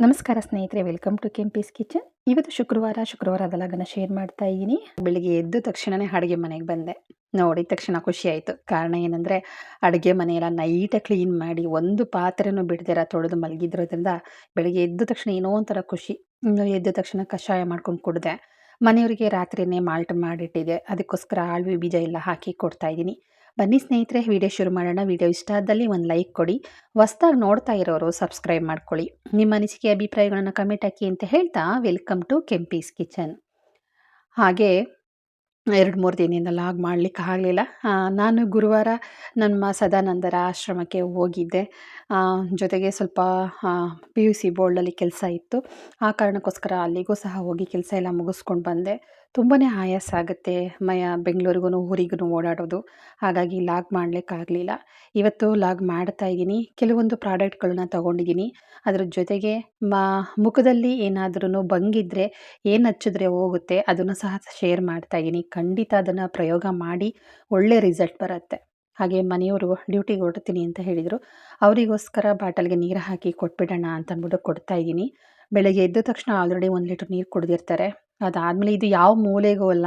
ನಮಸ್ಕಾರ ಸ್ನೇಹಿತರೆ welcome to Kempee's kitchen ಇವತ್ತು ಶುಕ್ರವಾರ ಶುಕ್ರವಾರ ಅದಲಾಗನ ಶೇರ್ ಮಾಡ್ತಾ ಇದ್ದೀನಿ. ಬೆಳಿಗ್ಗೆ ಎದ್ದ ತಕ್ಷಣನೇ ಅಡುಗೆ ಮನೆಗೆ ಬಂದೆ. ನೋಡಿದ ತಕ್ಷಣ ಖುಷಿ ಆಯಿತು. ಕಾರಣ ಏನಂದರೆ, ಅಡುಗೆ ಮನೆಯೆಲ್ಲ ನೈಟಾಗಿ ಕ್ಲೀನ್ ಮಾಡಿ ಒಂದು ಪಾತ್ರೆನೂ ಬಿಡ್ದಿರ, ತೊಳೆದು ಮಲಗಿದ್ರೋದ್ರಿಂದ ಬೆಳಿಗ್ಗೆ ಎದ್ದ ತಕ್ಷಣ ಏನೋ ಒಂಥರ ಖುಷಿ. ಎದ್ದ ತಕ್ಷಣ ಕಷಾಯ ಮಾಡ್ಕೊಂಡು ಕುಡಿದೆ. ಮನೆಯವರಿಗೆ ರಾತ್ರಿಯೇ ಮಾಲ್ಟ್ ಮಾಡಿಟ್ಟಿದೆ ಅದಕ್ಕೋಸ್ಕರ ಆಳ್ವಿ ಬೀಜ ಎಲ್ಲ ಹಾಕಿ ಕೊಡ್ತಾ ಇದ್ದೀನಿ. ಬನ್ನಿ ಸ್ನೇಹಿತರೆ, ವಿಡಿಯೋ ಶುರು ಮಾಡೋಣ. ವಿಡಿಯೋ ಇಷ್ಟ ಆದಲ್ಲಿ ಒಂದು ಲೈಕ್ ಕೊಡಿ. ಹೊಸ್ದಾಗಿ ನೋಡ್ತಾ ಇರೋರು ಸಬ್ಸ್ಕ್ರೈಬ್ ಮಾಡ್ಕೊಳ್ಳಿ. ನಿಮ್ಮ ಅನಿಸಿಕೆ, ಅಭಿಪ್ರಾಯಗಳನ್ನು ಕಮೆಂಟ್ ಹಾಕಿ ಅಂತ ಹೇಳ್ತಾ ವೆಲ್ಕಮ್ ಟು ಕೆಂಪೀಸ್ ಕಿಚನ್ ಹಾಗೆ ಎರಡು ಮೂರು ದಿನದಿಂದ ಲಾಗ್ ಮಾಡಲಿಕ್ಕೆ ಆಗಲಿಲ್ಲ. ನಾನು ಗುರುವಾರ ನಮ್ಮ ಸದಾನಂದರ ಆಶ್ರಮಕ್ಕೆ ಹೋಗಿದ್ದೆ. ಜೊತೆಗೆ ಸ್ವಲ್ಪ ಪಿ ಯು ಸಿ ಬೋರ್ಡಲ್ಲಿ ಕೆಲಸ ಇತ್ತು. ಆ ಕಾರಣಕ್ಕೋಸ್ಕರ ಅಲ್ಲಿಗೂ ಸಹ ಹೋಗಿ ಕೆಲಸ ಎಲ್ಲ ಮುಗಿಸ್ಕೊಂಡು ಬಂದೆ. ತುಂಬಾ ಆಯಾಸ ಆಗುತ್ತೆ ಮಯ ಬೆಂಗಳೂರಿಗೂ ಊರಿಗೂ ಓಡಾಡೋದು. ಹಾಗಾಗಿ ಲಾಗ್ ಮಾಡಲಿಕ್ಕಾಗಲಿಲ್ಲ ಇವತ್ತು ಲಾಗ್ ಮಾಡ್ತಾ ಇದ್ದೀನಿ. ಕೆಲವೊಂದು ಪ್ರಾಡಕ್ಟ್ಗಳನ್ನ ತೊಗೊಂಡಿದ್ದೀನಿ. ಅದರ ಜೊತೆಗೆ ಮಾ, ಮುಖದಲ್ಲಿ ಏನಾದ್ರೂ ಬಂಗಿದ್ರೆ ಏನು ಹಚ್ಚಿದ್ರೆ ಹೋಗುತ್ತೆ ಅದನ್ನು ಸಹ ಶೇರ್ ಮಾಡ್ತಾ ಇದ್ದೀನಿ. ಖಂಡಿತ ಅದನ್ನು ಪ್ರಯೋಗ ಮಾಡಿ ಒಳ್ಳೆ ರಿಸಲ್ಟ್ ಬರುತ್ತೆ. ಹಾಗೆ ಮನೆಯವರು ಡ್ಯೂಟಿಗೆ ಹೊರಡ್ತೀನಿ ಅಂತ ಹೇಳಿದರು. ಅವರಿಗೋಸ್ಕರ ಬಾಟಲ್ಗೆ ನೀರು ಹಾಕಿ ಕೊಟ್ಬಿಡೋಣ ಅಂತ ಅಂದ್ಬಿಟ್ಟು ಕೊಡ್ತಾ ಇದ್ದೀನಿ. ಬೆಳಗ್ಗೆ ಎದ್ದ ತಕ್ಷಣ ಆಲ್ರೆಡಿ ಒಂದು ಲೀಟ್ರ್ ನೀರು ಕುಡಿದಿರ್ತಾರೆ. ಅದಾದಮೇಲೆ ಇದು ಯಾವ ಮೂಲೆಗೂ ಅಲ್ಲ,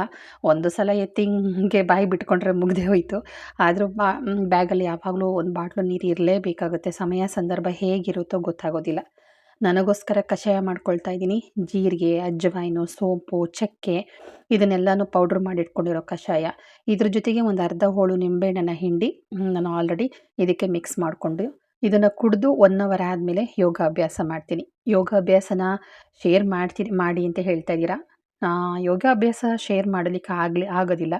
ಒಂದು ಸಲ ಎತ್ತಿಂಗೆ ಬಾಯಿ ಬಿಟ್ಕೊಂಡ್ರೆ ಮುಗ್ದೇ ಹೋಯಿತು. ಆದರೂ ಬಾ ಬ್ಯಾಗಲ್ಲಿ ಯಾವಾಗಲೂ ಒಂದು ಬಾಟ್ಲು ನೀರು ಇರಲೇಬೇಕಾಗುತ್ತೆ. ಸಮಯ, ಸಂದರ್ಭ ಹೇಗಿರುತ್ತೋ ಗೊತ್ತಾಗೋದಿಲ್ಲ. ನನಗೋಸ್ಕರ ಕಷಾಯ ಮಾಡ್ಕೊಳ್ತಾ ಇದ್ದೀನಿ. ಜೀರಿಗೆ, ಅಜ್ಜವಾಯಿನು, ಸೋಂಪು, ಚಕ್ಕೆ, ಇದನ್ನೆಲ್ಲನೂ ಪೌಡ್ರ್ ಮಾಡಿಟ್ಕೊಂಡಿರೋ ಕಷಾಯ. ಇದ್ರ ಜೊತೆಗೆ ಒಂದು ಅರ್ಧ ಹೋಳು ನಿಂಬೆಹಣ್ಣನ್ನು ಹಿಂಡಿ ನಾನು ಆಲ್ರೆಡಿ ಇದಕ್ಕೆ ಮಿಕ್ಸ್ ಮಾಡಿಕೊಂಡು ಇದನ್ನು ಕುಡಿದು ಒನ್ ಅವರ್ ಆದಮೇಲೆ ಯೋಗಾಭ್ಯಾಸ ಮಾಡ್ತೀನಿ. ಯೋಗಾಭ್ಯಾಸನ ಶೇರ್ ಮಾಡ್ತೀನಿ, ಮಾಡಿ ಅಂತ ಹೇಳ್ತಾ ಇದ್ದೀರಾ? ಯೋಗಾಭ್ಯಾಸ ಶೇರ್ ಮಾಡಲಿಕ್ಕೆ ಆಗಲಿ, ಆಗೋದಿಲ್ಲ.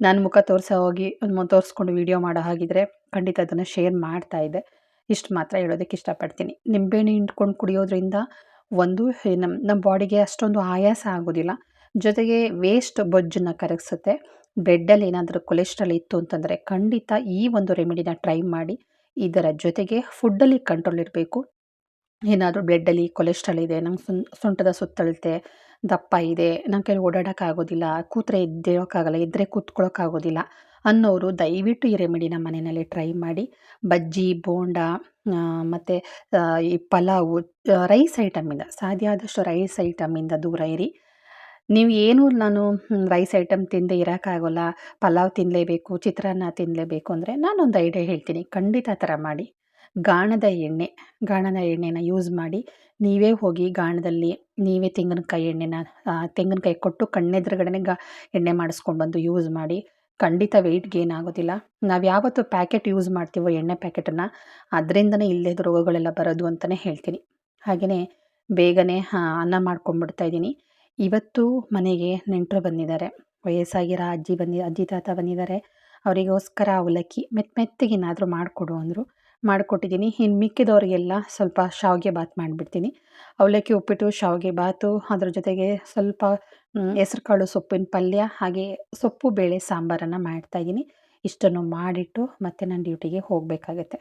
ನಾನು ಮುಖ ತೋರಿಸೋ ಹೋಗಿ ತೋರಿಸ್ಕೊಂಡು ವೀಡಿಯೋ ಮಾಡೋ ಹಾಗಿದ್ರೆ ಖಂಡಿತ ಅದನ್ನು ಶೇರ್ ಮಾಡ್ತಾ ಇದ್ದೆ. ಇಷ್ಟು ಮಾತ್ರ ಹೇಳೋದಕ್ಕೆ ಇಷ್ಟಪಡ್ತೀನಿ. ನಿಂಬೆಹಣ್ಣು ಹಿಂಡ್ಕೊಂಡು ಕುಡಿಯೋದ್ರಿಂದ ಒಂದು ನಮ್ಮ ನಮ್ಮ ಬಾಡಿಗೆ ಅಷ್ಟೊಂದು ಆಯಾಸ ಆಗೋದಿಲ್ಲ. ಜೊತೆಗೆ ವೇಸ್ಟ್ ಬೊಜ್ಜನ್ನು ಕರಗಿಸುತ್ತೆ. ಬ್ರೆಡ್ಡಲ್ಲಿ ಏನಾದರೂ ಕೊಲೆಸ್ಟ್ರಾಲ್ ಇತ್ತು ಅಂತಂದರೆ ಖಂಡಿತ ಈ ಒಂದು ರೆಮಿಡಿನ ಟ್ರೈ ಮಾಡಿ. ಇದರ ಜೊತೆಗೆ ಫುಡ್ಡಲ್ಲಿ ಕಂಟ್ರೋಲ್ ಇರಬೇಕು. ಏನಾದರೂ ಬ್ಲಡ್ಡಲ್ಲಿ ಕೊಲೆಸ್ಟ್ರಾಲ್ ಇದೆ ನಮ್ಮ ಸೊಂಟದ ಸುತ್ತಳತೆ ದಪ್ಪ ಇದೆ ನನ್ನ ಕೈಲಿ ಓಡಾಡೋಕ್ಕಾಗೋದಿಲ್ಲ, ಕೂತ್ರೆ ಎದ್ದೇಳೋಕ್ಕಾಗಲ್ಲ ಎದ್ದರೆ ಕೂತ್ಕೊಳ್ಳೋಕ್ಕಾಗೋದಿಲ್ಲ ಅನ್ನೋರು ದಯವಿಟ್ಟು ಈ ರೆಮಿಡಿನ ಮನೆಯಲ್ಲಿ ಟ್ರೈ ಮಾಡಿ, ಬಜ್ಜಿ, ಬೋಂಡ ಮತ್ತು ಈ ಪಲಾವು ರೈಸ್ ಐಟಮಿಂದ ಸಾಧ್ಯ ಆದಷ್ಟು ರೈಸ್ ಐಟಮಿಂದ ದೂರ ಇರಿ. ನೀವು ಏನು ನಾನು ರೈಸ್ ಐಟಮ್ ತಿಂದೇ ಇರೋಕ್ಕಾಗೋಲ್ಲ, ಪಲಾವ್ ತಿನ್ನಲೇಬೇಕು ಚಿತ್ರಾನ್ನ ತಿನ್ನಲೇಬೇಕು ಅಂದರೆ ನಾನೊಂದು ಐಡಿಯಾ ಹೇಳ್ತೀನಿ, ಖಂಡಿತ ಆ ಥರ ಮಾಡಿ. ಗಾಣದ ಎಣ್ಣೆ, ಗಾಣದ ಎಣ್ಣೆನ ಯೂಸ್ ಮಾಡಿ ನೀವೇ ಹೋಗಿ ಗಾಣದಲ್ಲಿ ನೀವೇ ತೆಂಗಿನಕಾಯಿ ಎಣ್ಣೆನ ತೆಂಗಿನಕಾಯಿ ಕೊಟ್ಟು ಕಣ್ಣೆದುರುಗಡೆನೆ ಗಾ, ಎಣ್ಣೆ ಮಾಡಿಸ್ಕೊಂಡು ಬಂದು ಯೂಸ್ ಮಾಡಿ ಖಂಡಿತ ವೆಯ್ಟ್ ಗೇನ್ ಆಗೋದಿಲ್ಲ. ನಾವು ಯಾವತ್ತು ಪ್ಯಾಕೆಟ್ ಯೂಸ್ ಮಾಡ್ತೀವೋ ಎಣ್ಣೆ ಪ್ಯಾಕೆಟನ್ನು ಅದರಿಂದನೇ ಇಲ್ಲದೇ ರೋಗಗಳೆಲ್ಲ ಬರೋದು ಅಂತಲೇ ಹೇಳ್ತೀನಿ. ಹಾಗೆಯೇ ಬೇಗನೆ ಅನ್ನ ಮಾಡ್ಕೊಂಡ್ಬಿಡ್ತಾ ಇದ್ದೀನಿ. ಇವತ್ತು ಮನೆಗೆ ನೆಂಟರು ಬಂದಿದ್ದಾರೆ. ವಯಸ್ಸಾಗಿರೋ ಅಜ್ಜಿ ಬಂದಿ, ಅಜ್ಜಿ ತಾತ ಬಂದಿದ್ದಾರೆ. ಅವರಿಗೋಸ್ಕರ ಅವಲಕ್ಕಿ ಮೆತ್ತ ಮೆತ್ತಗೇನಾದರೂ ಮಾಡಿಕೊಡು ಅಂದರು. ಮಾಡಿಕೊಟ್ಟಿದ್ದೀನಿ. ಇನ್ನು ಮಿಕ್ಕಿದವರಿಗೆಲ್ಲ ಸ್ವಲ್ಪ ಶಾವಿಗೆ ಬಾತ್ ಮಾಡಿಬಿಡ್ತೀನಿ. ಅವಲಕ್ಕಿ ಉಪ್ಪಿಟ್ಟು, ಶಾವಿಗೆ ಬಾತು, ಅದ್ರ ಜೊತೆಗೆ ಸ್ವಲ್ಪ ಹೆಸ್ರು ಕಾಳು ಸೊಪ್ಪಿನ ಪಲ್ಯ, ಹಾಗೆ ಸೊಪ್ಪು, ಬೇಳೆ, ಸಾಂಬಾರನ್ನು ಮಾಡ್ತಾಯಿದ್ದೀನಿ ಇಷ್ಟನ್ನು ಮಾಡಿಟ್ಟು ಮತ್ತೆ ನಾನು ಡ್ಯೂಟಿಗೆ ಹೋಗಬೇಕಾಗತ್ತೆ.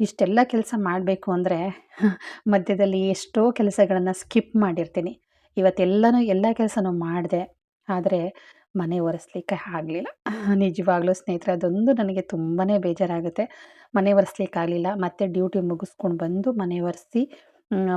ಇಷ್ಟೆಲ್ಲ ಕೆಲಸ ಮಾಡಬೇಕು ಅಂದರೆ ಮಧ್ಯದಲ್ಲಿ ಎಷ್ಟೋ ಕೆಲಸಗಳನ್ನು ಸ್ಕಿಪ್ ಮಾಡಿರ್ತೀನಿ. ಇವತ್ತೆಲ್ಲನೂ ಎಲ್ಲ ಕೆಲಸನೂ ಮಾಡಿದೆ. ಆದರೆ ಮನೆ ಒರೆಸ್ಲಿಕ್ಕೆ ಆಗಲಿಲ್ಲ. ನಿಜವಾಗ್ಲೂ ಸ್ನೇಹಿತರೆ, ಅದೊಂದು ನನಗೆ ತುಂಬಾ ಬೇಜಾರಾಗುತ್ತೆ. ಮನೆ ಒರೆಸ್ಲಿಕ್ಕೆ ಆಗಲಿಲ್ಲ. ಮತ್ತೆ ಡ್ಯೂಟಿ ಮುಗಿಸ್ಕೊಂಡು ಬಂದು ಮನೆ ಒರೆಸಿ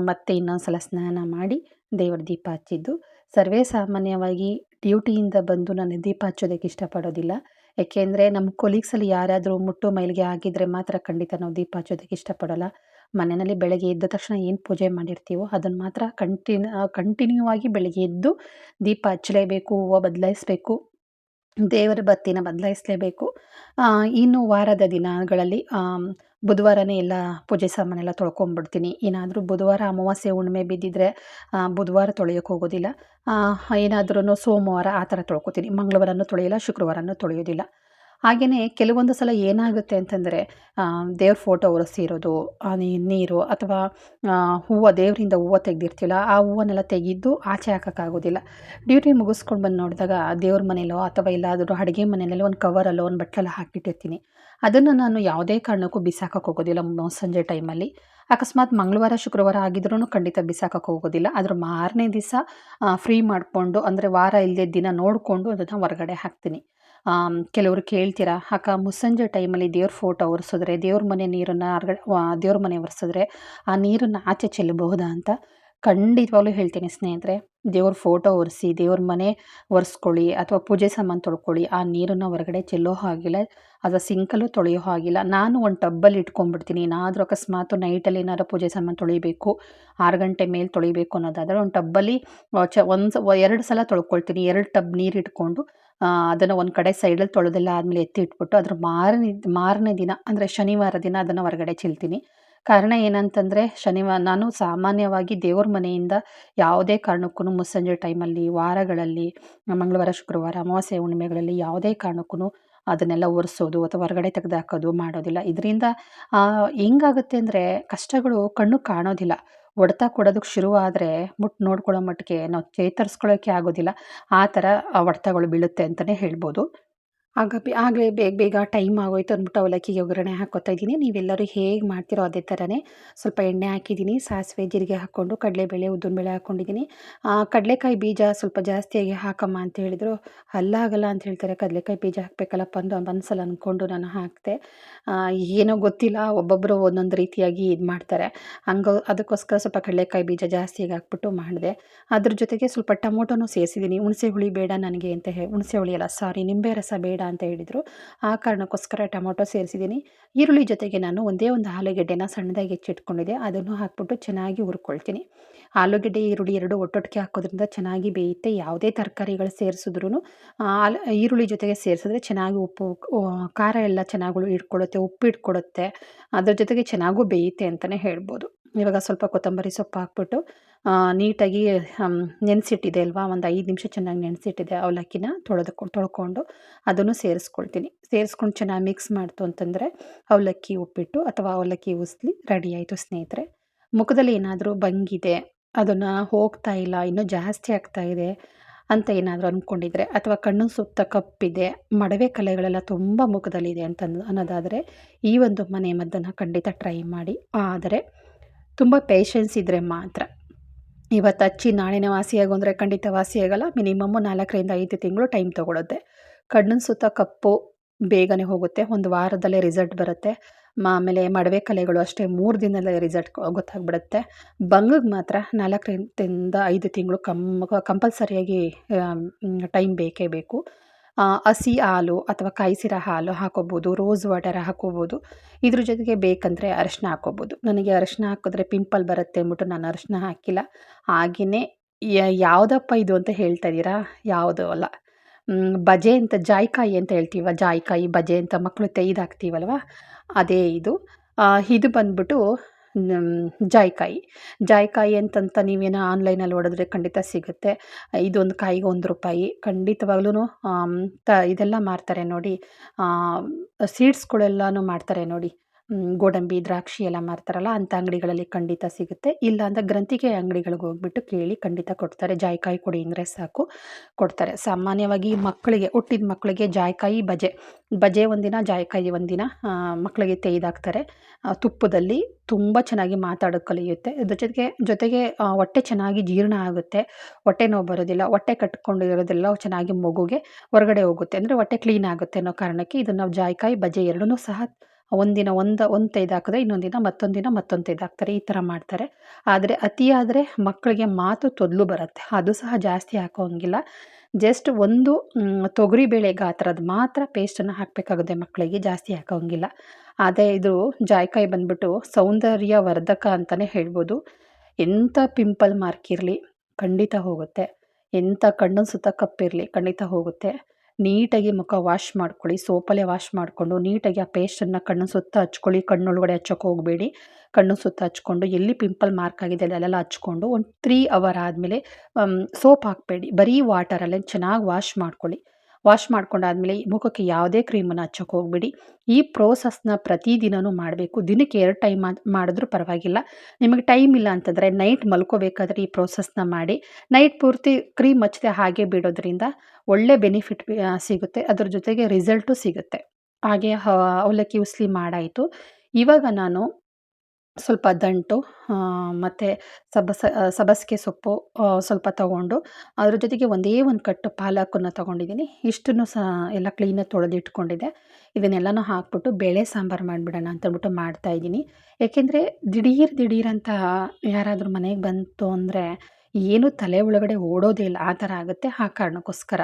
ಮತ್ತೆ ಇನ್ನೊಂದು ಸಲ ಸ್ನಾನ ಮಾಡಿ ದೇವರ ದೀಪ ಹಚ್ಚಿದ್ದು. ಸರ್ವೇ ಸಾಮಾನ್ಯವಾಗಿ ಡ್ಯೂಟಿಯಿಂದ ಬಂದು ನಾನು ದೀಪ ಹಚ್ಚೋದಕ್ಕೆ ಇಷ್ಟಪಡೋದಿಲ್ಲ. ಯಾಕೆಂದರೆ ನಮ್ಮ ಕೊಲೀಗ್ಸಲ್ಲಿ ಯಾರಾದರೂ ಮುಟ್ಟು ಮೈಲಿಗೆ ಆಗಿದ್ದರೆ ಮಾತ್ರ ಖಂಡಿತ ನಾವು ದೀಪ ಹಚ್ಚೋದಕ್ಕೆ ಇಷ್ಟಪಡೋಲ್ಲ. ಮನೆಯಲ್ಲಿ ಬೆಳಗ್ಗೆ ಎದ್ದ ತಕ್ಷಣ ಏನು ಪೂಜೆ ಮಾಡಿರ್ತೀವೋ ಅದನ್ನು ಮಾತ್ರ ಕಂಟಿನ್ಯೂ ಕಂಟಿನ್ಯೂ ಆಗಿ ಬೆಳಗ್ಗೆ ಎದ್ದು ದೀಪ ಹಚ್ಚಲೇಬೇಕು, ಹೂವು ಬದಲಾಯಿಸ್ಬೇಕು, ದೇವರ ಬತ್ತಿನ ಬದಲಾಯಿಸಲೇಬೇಕು. ಇನ್ನು ವಾರದ ದಿನಗಳಲ್ಲಿ ಬುಧವಾರನೇ ಎಲ್ಲ ಪೂಜೆ ಸಾಮಾನೆಲ್ಲ ತೊಳ್ಕೊಂಬಿಡ್ತೀನಿ. ಏನಾದರೂ ಬುಧವಾರ ಅಮಾವಾಸ್ಯೆ ಹುಣ್ಣಿಮೆ ಬಿದ್ದಿದ್ರೆ ಬುಧವಾರ ತೊಳೆಯೋಕೆ ಹೋಗೋದಿಲ್ಲ. ಏನಾದ್ರೂ ಸೋಮವಾರ ಆ ಥರ ತೊಳ್ಕೊತೀನಿ. ಮಂಗಳವಾರನೂ ತೊಳೆಯಲ್ಲ, ಶುಕ್ರವಾರನೂ ತೊಳೆಯೋದಿಲ್ಲ. ಹಾಗೆಯೇ ಕೆಲವೊಂದು ಸಲ ಏನಾಗುತ್ತೆ ಅಂತಂದರೆ ದೇವ್ರ ಫೋಟೋ ಒರೆಸಿರೋದು ನೀರು ಅಥವಾ ಹೂವು ದೇವರಿಂದ ಹೂವು ತೆಗೆದಿರ್ತೀವಲ್ಲ, ಆ ಹೂವನ್ನೆಲ್ಲ ತೆಗೆದು ಆಚೆ ಹಾಕೋಕ್ಕಾಗೋದಿಲ್ಲ. ಡ್ಯೂಟಿ ಮುಗಿಸ್ಕೊಂಡು ಬಂದು ನೋಡಿದಾಗ ದೇವ್ರ ಮನೇಲೋ ಅಥವಾ ಎಲ್ಲಾದರೂ ಅಡುಗೆ ಮನೆಯಲ್ಲೋ ಒಂದು ಕವರಲ್ಲೋ ಒಂದು ಬಟ್ಟಲಲ್ಲಿ ಹಾಕಿಟ್ಟಿರ್ತೀನಿ ಅದನ್ನು ನಾನು ಯಾವುದೇ ಕಾರಣಕ್ಕೂ ಬಿಸಾಕೋಕೆ ಹೋಗೋದಿಲ್ಲ ಸಂಜೆ ಟೈಮಲ್ಲಿ. ಅಕಸ್ಮಾತ್ ಮಂಗಳವಾರ, ಶುಕ್ರವಾರ ಆಗಿದ್ರೂ ಖಂಡಿತ ಬಿಸಾಕೋಕೆ ಹೋಗೋದಿಲ್ಲ. ಅದ್ರ ಮಾರನೇ ದಿವಸ ಫ್ರೀ ಮಾಡಿಕೊಂಡು ಅಂದರೆ ವಾರ ಇಲ್ಲದೆ ದಿನ ನೋಡಿಕೊಂಡು ಅದನ್ನು ಹೊರಗಡೆ ಹಾಕ್ತೀನಿ. ಕೆಲವರು ಕೇಳ್ತೀರಾ, ಅಕ್ಕ, ಮುಸ್ಸಂಜೆ ಟೈಮಲ್ಲಿ ದೇವ್ರ ಫೋಟೋ ಒರೆಸಿದ್ರೆ, ದೇವ್ರ ಮನೆ ನೀರನ್ನು ಹೊರ್ಗಡೆ ದೇವ್ರ ಮನೆ ಒರೆಸಿದ್ರೆ ಆ ನೀರನ್ನು ಆಚೆ ಚೆಲ್ಲಬಹುದಾ ಅಂತ ಖಂಡಿತವಾಗ್ಲೂ ಹೇಳ್ತೀನಿ ಸ್ನೇಹಿತರೆ. ದೇವ್ರ ಫೋಟೋ ಒರೆಸಿ, ದೇವ್ರ ಮನೆ ಒರೆಸ್ಕೊಳ್ಳಿ ಅಥವಾ ಪೂಜೆ ಸಾಮಾನು ತೊಳ್ಕೊಳ್ಳಿ, ಆ ನೀರನ್ನು ಹೊರಗಡೆ ಚೆಲ್ಲೋ ಹಾಗಿಲ್ಲ ಅದು ಸಿಂಕಲ್ಲೂ ತೊಳೆಯೋ ಹಾಗಿಲ್ಲ. ನಾನು ಒಂದು ಟಬ್ಬಲ್ಲಿ ಇಟ್ಕೊಂಡ್ಬಿಡ್ತೀನಿ. ಏನಾದರೂ ಅಕಸ್ಮಾತು ನೈಟಲ್ಲಿ ಏನಾದ್ರು ಪೂಜೆ ಸಾಮಾನು ತೊಳಿಬೇಕು, ಆರು ಗಂಟೆ ಮೇಲೆ ತೊಳಿಬೇಕು ಅನ್ನೋದಾದರೆ ಒಂದು ಟಬ್ಬಲ್ಲಿ ಚ, ಒಂದು ಎರಡು ಸಲ ತೊಳ್ಕೊಳ್ತೀನಿ. ಎರಡು ಟಬ್ ನೀರು ಇಟ್ಕೊಂಡು ಅದನ್ನು ಒಂದು ಕಡೆ ಸೈಡಲ್ಲಿ ತೊಳೆದೆಲ್ಲ ಆದಮೇಲೆ ಎತ್ತಿ ಇಟ್ಬಿಟ್ಟು ಅದ್ರ ಮಾರನೇ ಮಾರನೇ ದಿನ ಅಂದರೆ ಶನಿವಾರ ದಿನ ಅದನ್ನು ಹೊರಗಡೆ ಚೆಲ್ತೀನಿ. ಕಾರಣ ಏನಂತಂದರೆ ಶನಿವಾರ ನಾನು ಸಾಮಾನ್ಯವಾಗಿ ದೇವ್ರ ಮನೆಯಿಂದ ಯಾವುದೇ ಕಾರಣಕ್ಕೂ ಮುಸ್ಸಂಜೆ ಟೈಮಲ್ಲಿ ವಾರಗಳಲ್ಲಿ, ಮಂಗಳವಾರ, ಶುಕ್ರವಾರ, ಅಮಾವಾಸ್ಯೆ, ಹುಣ್ಣಿಮೆಗಳಲ್ಲಿ ಯಾವುದೇ ಕಾರಣಕ್ಕೂ ಅದನ್ನೆಲ್ಲ ಒರೆಸೋದು ಅಥವಾ ಹೊರಗಡೆ ತೆಗೆದಾಕೋದು ಮಾಡೋದಿಲ್ಲ. ಇದರಿಂದ ಹೆಂಗಾಗುತ್ತೆ ಅಂದರೆ ಕಷ್ಟಗಳು ಕಣ್ಣು ಕಾಣೋದಿಲ್ಲ. ಹೊಡೆತ ಕೊಡೋದಕ್ಕೆ ಶುರುವಾದರೆ ಮುಟ್ಟು ನೋಡ್ಕೊಳ್ಳೋ ಮಟ್ಟಿಗೆ ನಾವು ಚೇತರಿಸ್ಕೊಳ್ಳೋಕ್ಕೆ ಆಗೋದಿಲ್ಲ. ಆ ಥರ ಹೊಡೆತಗಳು ಬೀಳುತ್ತೆ ಅಂತಲೇ ಹೇಳ್ಬೋದು. ಆಗ ಆಗಲೇ ಬೇಗ ಬೇಗ ಟೈಮ್ ಆಗೋಯ್ತು ಅಂದ್ಬಿಟ್ಟು ಅವಲಕ್ಕಿಗೆ ಒಗ್ಗರಣೆ ಹಾಕೋತಾ ಇದ್ದೀನಿ. ನೀವೆಲ್ಲರೂ ಹೇಗೆ ಮಾಡ್ತೀರೋ ಅದೇ ಥರನೇ ಸ್ವಲ್ಪ ಎಣ್ಣೆ ಹಾಕಿದ್ದೀನಿ, ಸಾಸಿವೆ, ಜೀರಿಗೆ ಹಾಕ್ಕೊಂಡು ಕಡಲೆಬೇಳೆ, ಉದ್ದಿನಬೇಳೆ ಹಾಕ್ಕೊಂಡಿದ್ದೀನಿ ಕಡಲೆಕಾಯಿ ಬೀಜ ಸ್ವಲ್ಪ ಜಾಸ್ತಿಯಾಗಿ ಹಾಕಮ್ಮ ಅಂತ ಹೇಳಿದರು. ಅಲ್ಲಾಗಲ್ಲ ಅಂತ ಹೇಳ್ತಾರೆ. ಕಡಲೆಕಾಯಿ ಬೀಜ ಹಾಕಬೇಕಲ್ಲಪ್ಪ ಅಂದು ಮನಸ್ಸಲ್ಲಿ ಅಂದ್ಕೊಂಡು ನಾನು ಹಾಕಿದೆ. ಏನೋ ಗೊತ್ತಿಲ್ಲ. ಒಬ್ಬೊಬ್ಬರು ಒಂದೊಂದು ರೀತಿಯಾಗಿ ಇದು ಮಾಡ್ತಾರೆ. ಹಂಗೆ, ಅದಕ್ಕೋಸ್ಕರ ಸ್ವಲ್ಪ ಕಡಲೆಕಾಯಿ ಬೀಜ ಜಾಸ್ತಿಯಾಗಿ ಹಾಕ್ಬಿಟ್ಟು ಮಾಡಿದೆ. ಅದ್ರ ಜೊತೆಗೆ ಸ್ವಲ್ಪ ಟೊಮೊಟೊನೂ ಸೇರಿಸಿದ್ದೀನಿ. ಹುಣಸೆ ಹುಳಿ ಬೇಡ ನನಗೆ ಅಂತ ಹೇಳಿ ಹುಣಸೆ ಹುಳಿ ಅಲ್ಲ ಸಾರಿ ನಿಂಬೆ ರಸ ಬೇಡ ಅಂತ ಹೇಳಿದರು. ಆ ಕಾರಣಕ್ಕೋಸ್ಕರ ಟೊಮೊಟೊ ಸೇರಿಸಿದ್ದೀನಿ. ಈರುಳ್ಳಿ ಜೊತೆಗೆ ನಾನು ಒಂದೇ ಒಂದು ಆಲೂಗೆಡ್ಡೆನ ಸಣ್ಣದಾಗಿ ಹೆಚ್ಚಿಟ್ಕೊಂಡಿದ್ದೆ. ಅದನ್ನು ಹಾಕ್ಬಿಟ್ಟು ಚೆನ್ನಾಗಿ ಹುರ್ಕೊಳ್ತೀನಿ. ಆಲೂಗೆಡ್ಡೆ, ಈರುಳ್ಳಿ ಎರಡು ಒಟ್ಟೊಟ್ಟಿಗೆ ಹಾಕೋದ್ರಿಂದ ಚೆನ್ನಾಗಿ ಬೇಯುತ್ತೆ. ಯಾವುದೇ ತರಕಾರಿಗಳು ಸೇರಿಸಿದ್ರು ಈರುಳ್ಳಿ ಜೊತೆಗೆ ಸೇರಿಸಿದ್ರೆ ಚೆನ್ನಾಗಿ ಉಪ್ಪು ಖಾರ ಎಲ್ಲ ಚೆನ್ನಾಗಿ ಇಟ್ಕೊಳ್ಳುತ್ತೆ ಉಪ್ಪು ಇಟ್ಕೊಡುತ್ತೆ ಅದ್ರ ಜೊತೆಗೆ ಚೆನ್ನಾಗೂ ಬೇಯುತ್ತೆ ಅಂತಲೇ ಹೇಳ್ಬೋದು. ಇವಾಗ ಸ್ವಲ್ಪ ಕೊತ್ತಂಬರಿ ಸೊಪ್ಪು ಹಾಕ್ಬಿಟ್ಟು ನೀಟಾಗಿ ನೆನೆಸಿಟ್ಟಿದೆ ಅಲ್ವಾ? ಒಂದು ಐದು ನಿಮಿಷ ಚೆನ್ನಾಗಿ ನೆನೆಸಿಟ್ಟಿದೆ ಅವಲಕ್ಕಿನ ತೊಳೆದುಕೊಂಡು ತೊಳ್ಕೊಂಡು ಅದನ್ನು ಸೇರಿಸ್ಕೊಳ್ತೀನಿ. ಸೇರಿಸ್ಕೊಂಡು ಚೆನ್ನಾಗಿ ಮಿಕ್ಸ್ ಮಾಡ್ತು ಅಂತಂದರೆ ಅವಲಕ್ಕಿ ಉಪ್ಪಿಟ್ಟು ಅಥವಾ ಅವಲಕ್ಕಿ ಉಸ್ಲಿ ರೆಡಿ ಆಯಿತು ಸ್ನೇಹಿತರೆ. ಮುಖದಲ್ಲಿ ಏನಾದರೂ ಬಂಗಿದೆ, ಅದನ್ನು ಹೋಗ್ತಾ ಇಲ್ಲ, ಇನ್ನೂ ಜಾಸ್ತಿ ಆಗ್ತಾ ಇದೆ ಅಂತ ಏನಾದರೂ ಅಂದ್ಕೊಂಡಿದ್ರೆ ಅಥವಾ ಕಣ್ಣು ಸುತ್ತ ಕಪ್ಪಿದೆ, ಮಡವೆ ಕಲೆಗಳೆಲ್ಲ ತುಂಬ ಮುಖದಲ್ಲಿದೆ ಅಂತ ಅನ್ನೋದಾದರೆ ಈ ಒಂದು ಮನೆ ಮದ್ದನ್ನು ಖಂಡಿತ ಟ್ರೈ ಮಾಡಿ. ಆದರೆ ತುಂಬ ಪೇಷನ್ಸ್ ಇದ್ದರೆ ಮಾತ್ರ. ಇವತ್ತು ಹಚ್ಚಿ ನಾಳೆನೇ ವಾಸಿಯಾಗು ಅಂದರೆ ಖಂಡಿತ ವಾಸಿಯಾಗಲ್ಲ ಮಿನಿಮಮ್ಮು ನಾಲ್ಕರಿಂದ ಐದು ತಿಂಗಳು ಟೈಮ್ ತೊಗೊಳುತ್ತೆ. ಕಣ್ಣಿನ ಸುತ್ತ ಕಪ್ಪು ಬೇಗನೆ ಹೋಗುತ್ತೆ. ಒಂದು ವಾರದಲ್ಲೇ ರಿಸಲ್ಟ್ ಬರುತ್ತೆ. ಆಮೇಲೆ ಮಡವೆ ಕಲೆಗಳು ಅಷ್ಟೇ ಮೂರು ದಿನದಲ್ಲೇ ರಿಸಲ್ಟ್ ಗೊತ್ತಾಗ್ಬಿಡುತ್ತೆ. ಬಂಗಗೆ ಮಾತ್ರ ನಾಲ್ಕರಿಂದ ಐದು ತಿಂಗಳು ಕಮ್ ಕಂಪಲ್ಸರಿಯಾಗಿ ಟೈಮ್ ಬೇಕೇ ಬೇಕು. ಹಸಿ ಹಾಲು ಅಥವಾ ಕಾಯಿಸಿರೋ ಹಾಲು ಹಾಕೋಬೋದು ರೋಸ್ ವಾಟರ್ ಹಾಕೋಬೋದು. ಇದ್ರ ಜೊತೆಗೆ ಬೇಕಂದರೆ ಅರಶಿನ ಹಾಕೋಬೋದು. ನನಗೆ ಅರಶಿನ ಹಾಕಿದ್ರೆ ಪಿಂಪಲ್ ಬರುತ್ತೆ ಅಂದ್ಬಿಟ್ಟು ನಾನು ಅರಶಿನ ಹಾಕಿಲ್ಲ. ಹಾಗೆಯೇ ಯಾವುದಪ್ಪ ಇದು ಅಂತ ಹೇಳ್ತಾ ಇದ್ದೀರಾ? ಯಾವುದೂ ಅಲ್ಲ. ಬಜೆ ಅಂತ ಜಾಯ್ಕಾಯಿ ಅಂತ ಹೇಳ್ತೀವ ಜಾಯ್ಕಾಯಿ, ಬಜೆ ಅಂತ ಮಕ್ಕಳು ತೆಯ್ದು ಹಾಕ್ತೀವಲ್ವ ಅದೇ ಇದು. ಇದು ಬಂದ್ಬಿಟ್ಟು ಜಾಯ್ಕಾಯಿ. ಜಾಯ್ಕಾಯಿ ಅಂತಂತ ನೀವೇನೋ ಆನ್ಲೈನಲ್ಲಿ ಹೊಡೆದ್ರೆ ಖಂಡಿತ ಸಿಗುತ್ತೆ. ಇದೊಂದು ಕಾಯಿಗೆ ಒಂದು ರೂಪಾಯಿ. ಖಂಡಿತವಾಗ್ಲೂ ತ, ಇದೆಲ್ಲ ಮಾರ್ತಾರೆ ನೋಡಿ. ಸೀಡ್ಸ್ಗಳೆಲ್ಲನೂ ಮಾಡ್ತಾರೆ ನೋಡಿ. ಗೋಡಂಬಿ, ದ್ರಾಕ್ಷಿ ಎಲ್ಲ ಮಾರ್ತಾರಲ್ಲ ಅಂಥ ಅಂಗಡಿಗಳಲ್ಲಿ ಖಂಡಿತ ಸಿಗುತ್ತೆ. ಇಲ್ಲ ಅಂದರೆ ಗ್ರಂಥಿಗೆ ಅಂಗಡಿಗಳಿಗೆ ಹೋಗ್ಬಿಟ್ಟು ಕೇಳಿ ಖಂಡಿತ ಕೊಡ್ತಾರೆ. ಜಾಯ್ಕಾಯಿ ಕೊಡಿ ಅಂದರೆ ಸಾಕು ಕೊಡ್ತಾರೆ. ಸಾಮಾನ್ಯವಾಗಿ ಮಕ್ಕಳಿಗೆ, ಹುಟ್ಟಿದ ಮಕ್ಕಳಿಗೆ ಜಾಯ್ಕಾಯಿ ಬಜೆ ಬಜೆ ಒಂದಿನ, ಜಾಯ್ಕಾಯಿ ಒಂದಿನ ಮಕ್ಕಳಿಗೆ ತೆಯ್ದಾಕ್ತಾರೆ ತುಪ್ಪದಲ್ಲಿ ತುಂಬ ಚೆನ್ನಾಗಿ ಮಾತಾಡೋದು ಕಲಿಯುತ್ತೆ. ಜೊತೆಗೆ ಜೊತೆಗೆ ಹೊಟ್ಟೆ ಚೆನ್ನಾಗಿ ಜೀರ್ಣ ಆಗುತ್ತೆ. ಹೊಟ್ಟೆ ನೋವು ಬರೋದಿಲ್ಲ, ಹೊಟ್ಟೆ ಕಟ್ಕೊಂಡಿರೋದೆಲ್ಲ ಚೆನ್ನಾಗಿ ಮಗುಗೆ ಹೊರಗಡೆ ಹೋಗುತ್ತೆ. ಅಂದರೆ ಹೊಟ್ಟೆ ಕ್ಲೀನ್ ಆಗುತ್ತೆ ಅನ್ನೋ ಕಾರಣಕ್ಕೆ ಇದನ್ನು ಜಾಯ್ಕಾಯಿ ಬಜೆ ಎರಡನ್ನೂ ಸಹ ಒಂದಿನ ಒಂದು ಒಂದು ತೆಯ್ದು ಹಾಕಿದ್ರೆ ಇನ್ನೊಂದಿನ ದಿನ ಮತ್ತೊಂದು ದಿನ ಮತ್ತೊಂದು ಹಾಕ್ತಾರೆ. ಈ ಥರ ಮಾಡ್ತಾರೆ. ಆದರೆ ಅತಿಯಾದರೆ ಮಕ್ಕಳಿಗೆ ಮಾತು ತೊದಲು ಬರುತ್ತೆ. ಅದು ಸಹ ಜಾಸ್ತಿ ಹಾಕೋಂಗಿಲ್ಲ. ಜಸ್ಟ್ ಒಂದು ತೊಗರಿಬೇಳೆ ಗಾತ್ರದ ಮಾತ್ರ ಪೇಸ್ಟನ್ನು ಹಾಕಬೇಕಾಗುತ್ತೆ ಮಕ್ಕಳಿಗೆ ಜಾಸ್ತಿ ಹಾಕೋಂಗಿಲ್ಲ. ಅದೇ ಇದು ಜಾಯ್ಕಾಯಿ ಬಂದ್ಬಿಟ್ಟು ಸೌಂದರ್ಯ ವರ್ಧಕ ಅಂತಲೇ ಹೇಳ್ಬೋದು. ಎಂಥ ಪಿಂಪಲ್ ಮಾರ್ಕ್ ಇರಲಿ, ಖಂಡಿತ ಹೋಗುತ್ತೆ. ಎಂಥ ಕಣ್ಣಿನ ಸುತ್ತ ಕಪ್ಪಿರಲಿ, ಖಂಡಿತ ಹೋಗುತ್ತೆ. ನೀಟಾಗಿ ಮುಖ ವಾಶ್ ಮಾಡ್ಕೊಳ್ಳಿ, ಸೋಪಲ್ಲೇ ವಾಶ್ ಮಾಡಿಕೊಂಡು ನೀಟಾಗಿ ಆ ಪೇಸ್ಟನ್ನು ಕಣ್ಣು ಸುತ್ತ ಹಚ್ಕೊಳ್ಳಿ, ಕಣ್ಣೊಳಗಡೆ ಹಚ್ಚೋಕೆ ಹೋಗಬೇಡಿ. ಕಣ್ಣು ಸುತ್ತ ಹಚ್ಕೊಂಡು ಎಲ್ಲಿ ಪಿಂಪಲ್ ಮಾರ್ಕ್ ಆಗಿದೆ ಅಲ್ಲೆಲ್ಲ ಹಚ್ಕೊಂಡು ಒಂದು ತ್ರೀ ಅವರ್ ಆದಮೇಲೆ ಸೋಪ್ ಹಾಕಬೇಡಿ. ಬರೀ ವಾಟರಲ್ಲೇ ಚೆನ್ನಾಗಿ ವಾಶ್ ಮಾಡ್ಕೊಳ್ಳಿ. ವಾಶ್ ಮಾಡ್ಕೊಂಡಾದ್ಮೇಲೆ ಮುಖಕ್ಕೆ ಯಾವುದೇ ಕ್ರೀಮನ್ನು ಹಚ್ಚೋಕೆ ಹೋಗ್ಬೇಡಿ. ಈ ಪ್ರೋಸೆಸ್ನ ಪ್ರತಿದಿನವೂ ಮಾಡಬೇಕು. ದಿನಕ್ಕೆ ಎರಡು ಟೈಮ್ ಮಾಡಿದ್ರೂ ಪರವಾಗಿಲ್ಲ. ನಿಮಗೆ ಟೈಮ್ ಇಲ್ಲ ಅಂತಂದರೆ ನೈಟ್ ಮಲ್ಕೋಬೇಕಾದ್ರೆ ಈ ಪ್ರೋಸೆಸ್ನ ಮಾಡಿ. ನೈಟ್ ಪೂರ್ತಿ ಕ್ರೀಮ್ ಹಚ್ಚದೆ ಹಾಗೆ ಬಿಡೋದ್ರಿಂದ ಒಳ್ಳೆ ಬೆನಿಫಿಟ್ ಸಿಗುತ್ತೆ. ಅದ್ರ ಜೊತೆಗೆ ರಿಸಲ್ಟು ಸಿಗುತ್ತೆ. ಹಾಗೆ ಅವಲಕ್ಕಿ ಉಸ್ಲಿ ಮಾಡಾಯಿತು. ಇವಾಗ ನಾನು ಸ್ವಲ್ಪ ದಂಟು ಮತ್ತು ಸಬ್ಬಸ ಸಬ್ಬಸಿಗೆ ಸೊಪ್ಪು ಸ್ವಲ್ಪ ತಗೊಂಡು ಅದ್ರ ಜೊತೆಗೆ ಒಂದೇ ಒಂದು ಕಟ್ಟು ಪಾಲಕನ್ನು ತಗೊಂಡಿದ್ದೀನಿ. ಇಷ್ಟನ್ನು ಸಹ ಎಲ್ಲ ಕ್ಲೀನಾಗಿ ತೊಳೆದಿಟ್ಕೊಂಡಿದ್ದೆ. ಇದನ್ನೆಲ್ಲನೂ ಹಾಕ್ಬಿಟ್ಟು ಬೇಳೆ ಸಾಂಬಾರು ಮಾಡಿಬಿಡೋಣ ಅಂತಂದ್ಬಿಟ್ಟು ಮಾಡ್ತಾಯಿದ್ದೀನಿ ಏಕೆಂದರೆ ದಿಢೀರ್ ದಿಢೀರ್ ಅಂತ ಯಾರಾದರೂ ಮನೆಗೆ ಬಂತು ಅಂದರೆ ಏನು ತಲೆ ಒಳಗಡೆ ಓಡೋದೇ ಇಲ್ಲ ಆ ಥರ ಆಗುತ್ತೆ. ಆ ಕಾರಣಕ್ಕೋಸ್ಕರ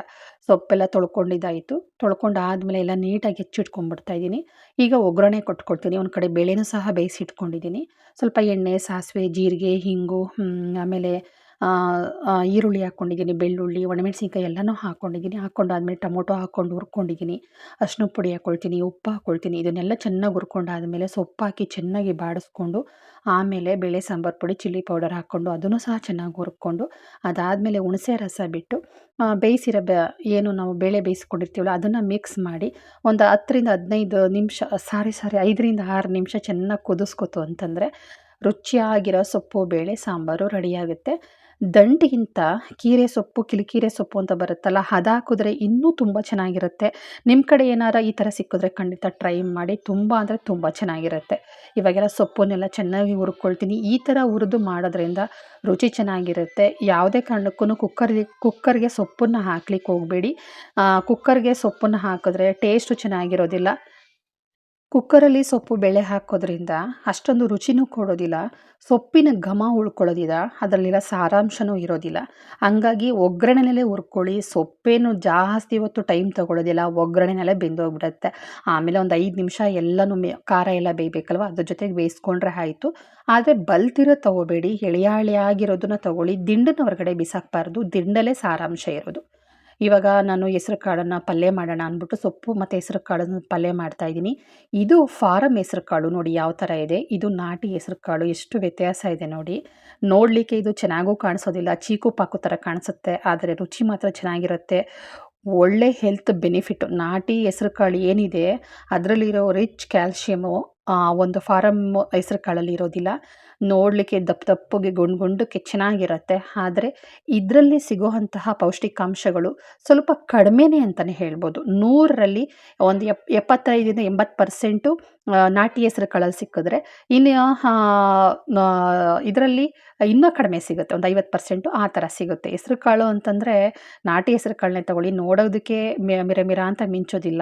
ಸೊಪ್ಪೆಲ್ಲ ತೊಳ್ಕೊಂಡಿದ್ದಾಯಿತು. ತೊಳ್ಕೊಂಡು ಆದಮೇಲೆ ಎಲ್ಲ ನೀಟಾಗಿ ಹೆಚ್ಚಿಟ್ಕೊಂಡ್ಬಿಡ್ತಾ ಇದ್ದೀನಿ. ಈಗ ಒಗ್ಗರಣೆ ಕೊಟ್ಕೊಡ್ತೀನಿ. ಒಂದು ಕಡೆ ಬೇಳೆನೂ ಸಹ ಬೇಯಿಸಿಟ್ಕೊಂಡಿದ್ದೀನಿ. ಸ್ವಲ್ಪ ಎಣ್ಣೆ, ಸಾಸಿವೆ, ಜೀರಿಗೆ, ಹಿಂಗು ಆಮೇಲೆ ಈರುಳ್ಳಿ ಹಾಕ್ಕೊಂಡಿದ್ದೀನಿ, ಬೆಳ್ಳುಳ್ಳಿ, ಒಣಮೆಣಸಿನ್ಕಾಯಿ ಎಲ್ಲನೂ ಹಾಕ್ಕೊಂಡಿದ್ದೀನಿ. ಹಾಕ್ಕೊಂಡಾದ್ಮೇಲೆ ಟೊಮೊಟೊ ಹಾಕ್ಕೊಂಡು ಹುರ್ಕೊಂಡಿದ್ದೀನಿ. ಅಷ್ಟು ಪುಡಿ ಹಾಕ್ಕೊಳ್ತೀನಿ ಉಪ್ಪು ಹಾಕ್ಕೊಳ್ತೀನಿ ಇದನ್ನೆಲ್ಲ ಚೆನ್ನಾಗಿ ಹುರ್ಕೊಂಡಾದ್ಮೇಲೆ ಸೊಪ್ಪು ಹಾಕಿ ಚೆನ್ನಾಗಿ ಬಾಡಿಸ್ಕೊಂಡು, ಆಮೇಲೆ ಬೇಳೆ ಸಾಂಬಾರು ಪುಡಿ, ಚಿಲ್ಲಿ ಪೌಡರ್ ಹಾಕ್ಕೊಂಡು ಅದನ್ನು ಸಹ ಚೆನ್ನಾಗಿ ಹುರ್ಕೊಂಡು, ಅದಾದಮೇಲೆ ಹುಣಸೆ ರಸ ಬಿಟ್ಟು ಬೇಯಿಸಿರೋ ಬ, ಏನು ನಾವು ಬೇಳೆ ಬೇಯಿಸ್ಕೊಂಡಿರ್ತೀವಲ್ಲ ಅದನ್ನು ಮಿಕ್ಸ್ ಮಾಡಿ ಒಂದು ಹತ್ತರಿಂದ ಹದಿನೈದು ನಿಮಿಷ, ಸಾರಿ ಸಾರಿ ಐದರಿಂದ ಆರು ನಿಮಿಷ ಚೆನ್ನಾಗಿ ಕುದಿಸ್ಕೊತು ಅಂತಂದರೆ ರುಚಿಯಾಗಿರೋ ಸೊಪ್ಪು, ಬೇಳೆ, ಸಾಂಬಾರು ರೆಡಿಯಾಗುತ್ತೆ ದಂಟಿಗಿಂತ ಕೀರೆ ಸೊಪ್ಪು, ಕಿಲಿಕೀರೆ ಸೊಪ್ಪು ಅಂತ ಬರುತ್ತಲ್ಲ ಅದು ಹಾಕಿದ್ರೆ ಇನ್ನೂ ತುಂಬ ಚೆನ್ನಾಗಿರುತ್ತೆ. ನಿಮ್ಮ ಕಡೆ ಏನಾರ ಈ ಥರ ಸಿಕ್ಕಿದ್ರೆ ಖಂಡಿತ ಟ್ರೈ ಮಾಡಿ. ತುಂಬ ಅಂದರೆ ತುಂಬ ಚೆನ್ನಾಗಿರುತ್ತೆ. ಇವಾಗೆಲ್ಲ ಸೊಪ್ಪನ್ನೆಲ್ಲ ಚೆನ್ನಾಗಿ ಹುರ್ಕೊಳ್ತೀನಿ. ಈ ಥರ ಹುರಿದು ಮಾಡೋದ್ರಿಂದ ರುಚಿ ಚೆನ್ನಾಗಿರುತ್ತೆ. ಯಾವುದೇ ಕಾರಣಕ್ಕೂ ಕುಕ್ಕರ್ಗೆ ಕುಕ್ಕರ್ಗೆ ಸೊಪ್ಪನ್ನು ಹಾಕ್ಲಿಕ್ಕೆ ಹೋಗಬೇಡಿ. ಕುಕ್ಕರ್ಗೆ ಸೊಪ್ಪನ್ನು ಹಾಕಿದ್ರೆ ಟೇಸ್ಟು ಚೆನ್ನಾಗಿರೋದಿಲ್ಲ. ಕುಕ್ಕರಲ್ಲಿ ಸೊಪ್ಪು ಬೇಳೆ ಹಾಕೋದ್ರಿಂದ ಅಷ್ಟೊಂದು ರುಚಿನೂ ಕೊಡೋದಿಲ್ಲ, ಸೊಪ್ಪಿನ ಘಮ ಉಳ್ಕೊಳ್ಳೋದಿಲ್ಲ, ಅದರಲ್ಲಿರೋ ಸಾರಾಂಶನೂ ಇರೋದಿಲ್ಲ. ಹಂಗಾಗಿ ಒಗ್ಗರಣೆನಲ್ಲೇ ಹುರ್ಕೊಳ್ಳಿ, ಸೊಪ್ಪೇನು ಜಾಸ್ತಿ ಹೊತ್ತು ಟೈಮ್ ತೊಗೊಳೋದಿಲ್ಲ ಒಗ್ಗರಣೆನಲ್ಲೇ ಬೆಂದೋಗ್ಬಿಡುತ್ತೆ. ಆಮೇಲೆ ಒಂದು ಐದು ನಿಮಿಷ ಎಲ್ಲನೂ ಮೇ, ಖಾರ ಎಲ್ಲ ಬೇಯಬೇಕಲ್ವ? ಅದ್ರ ಜೊತೆಗೆ ಬೇಯಿಸ್ಕೊಂಡ್ರೆ ಆಯಿತು. ಆದರೆ ಬಲ್ತಿರೋ ತಗೋಬೇಡಿ ಎಳೆಯಾಳೆ ಆಗಿರೋದನ್ನ ತೊಗೊಳ್ಳಿ, ದಿಂಡನ್ನ ಹೊರಗಡೆ ಬಿಸಾಕಬಾರ್ದು, ದಿಂಡಲ್ಲೇ ಸಾರಾಂಶ ಇರೋದು. ಇವಾಗ ನಾನು ಹೆಸ್ರು ಕಾಳನ್ನು ಪಲ್ಯ ಮಾಡೋಣ ಅಂದ್ಬಿಟ್ಟು ಸೊಪ್ಪು ಮತ್ತು ಹೆಸ್ರು ಕಾಳನ್ನು ಪಲ್ಯ ಮಾಡ್ತಾಯಿದ್ದೀನಿ ಇದು ಫಾರಮ್ ಹೆಸ್ರು ಕಾಳು ನೋಡಿ ಯಾವ ಥರ ಇದೆ. ಇದು ನಾಟಿ ಹೆಸ್ರು ಕಾಳು. ಎಷ್ಟು ವ್ಯತ್ಯಾಸ ಇದೆ ನೋಡಿ. ನೋಡಲಿಕ್ಕೆ ಇದು ಚೆನ್ನಾಗೂ ಕಾಣಿಸೋದಿಲ್ಲ. ಚೀಕು ಪಾಕು ಥರ ಕಾಣಿಸುತ್ತೆ. ಆದರೆ ರುಚಿ ಮಾತ್ರ ಚೆನ್ನಾಗಿರುತ್ತೆ. ಒಳ್ಳೆ ಹೆಲ್ತ್ ಬೆನಿಫಿಟ್. ನಾಟಿ ಹೆಸ್ರು ಕಾಳು ಏನಿದೆ, ಅದರಲ್ಲಿರೋ ರಿಚ್ ಕ್ಯಾಲ್ಶಿಯಮು ಒಂದು ಫಾರಮ್ ಹೆಸ್ರು ಕಾಳಲ್ಲಿ ಇರೋದಿಲ್ಲ. ನೋಡಲಿಕ್ಕೆ ದಪ್ಪ ದಪ್ಪಗೆ ಗುಂಡು ಗುಂಡಕ್ಕೆ ಚೆನ್ನಾಗಿರುತ್ತೆ. ಆದರೆ ಇದರಲ್ಲಿ ಸಿಗುವಂತಹ ಪೌಷ್ಟಿಕಾಂಶಗಳು ಸ್ವಲ್ಪ ಕಡಿಮೆನೇ ಅಂತಲೇ ಹೇಳ್ಬೋದು. ನೂರರಲ್ಲಿ ಒಂದು ಎಪ್, ಎಪ್ಪತ್ತೈದರಿಂದ ಎಂಬತ್ತು ಪರ್ಸೆಂಟು ನಾಟಿ ಹೆಸರು ಕಾಳಲ್ಲಿ ಸಿಕ್ಕಿದ್ರೆ ಇನ್ನು ಇದರಲ್ಲಿ ಇನ್ನೂ ಕಡಿಮೆ ಸಿಗುತ್ತೆ. ಒಂದು ಐವತ್ತು ಪರ್ಸೆಂಟು ಆ ಥರ ಸಿಗುತ್ತೆ. ಹೆಸ್ರು ಕಾಳು ಅಂತಂದರೆ ನಾಟಿ ಹೆಸ್ರು ಕಾಳನ್ನೇ ತಗೊಳ್ಳಿ. ನೋಡೋದಕ್ಕೆ ಮಿರ ಮಿರ ಅಂತ ಮಿಂಚೋದಿಲ್ಲ.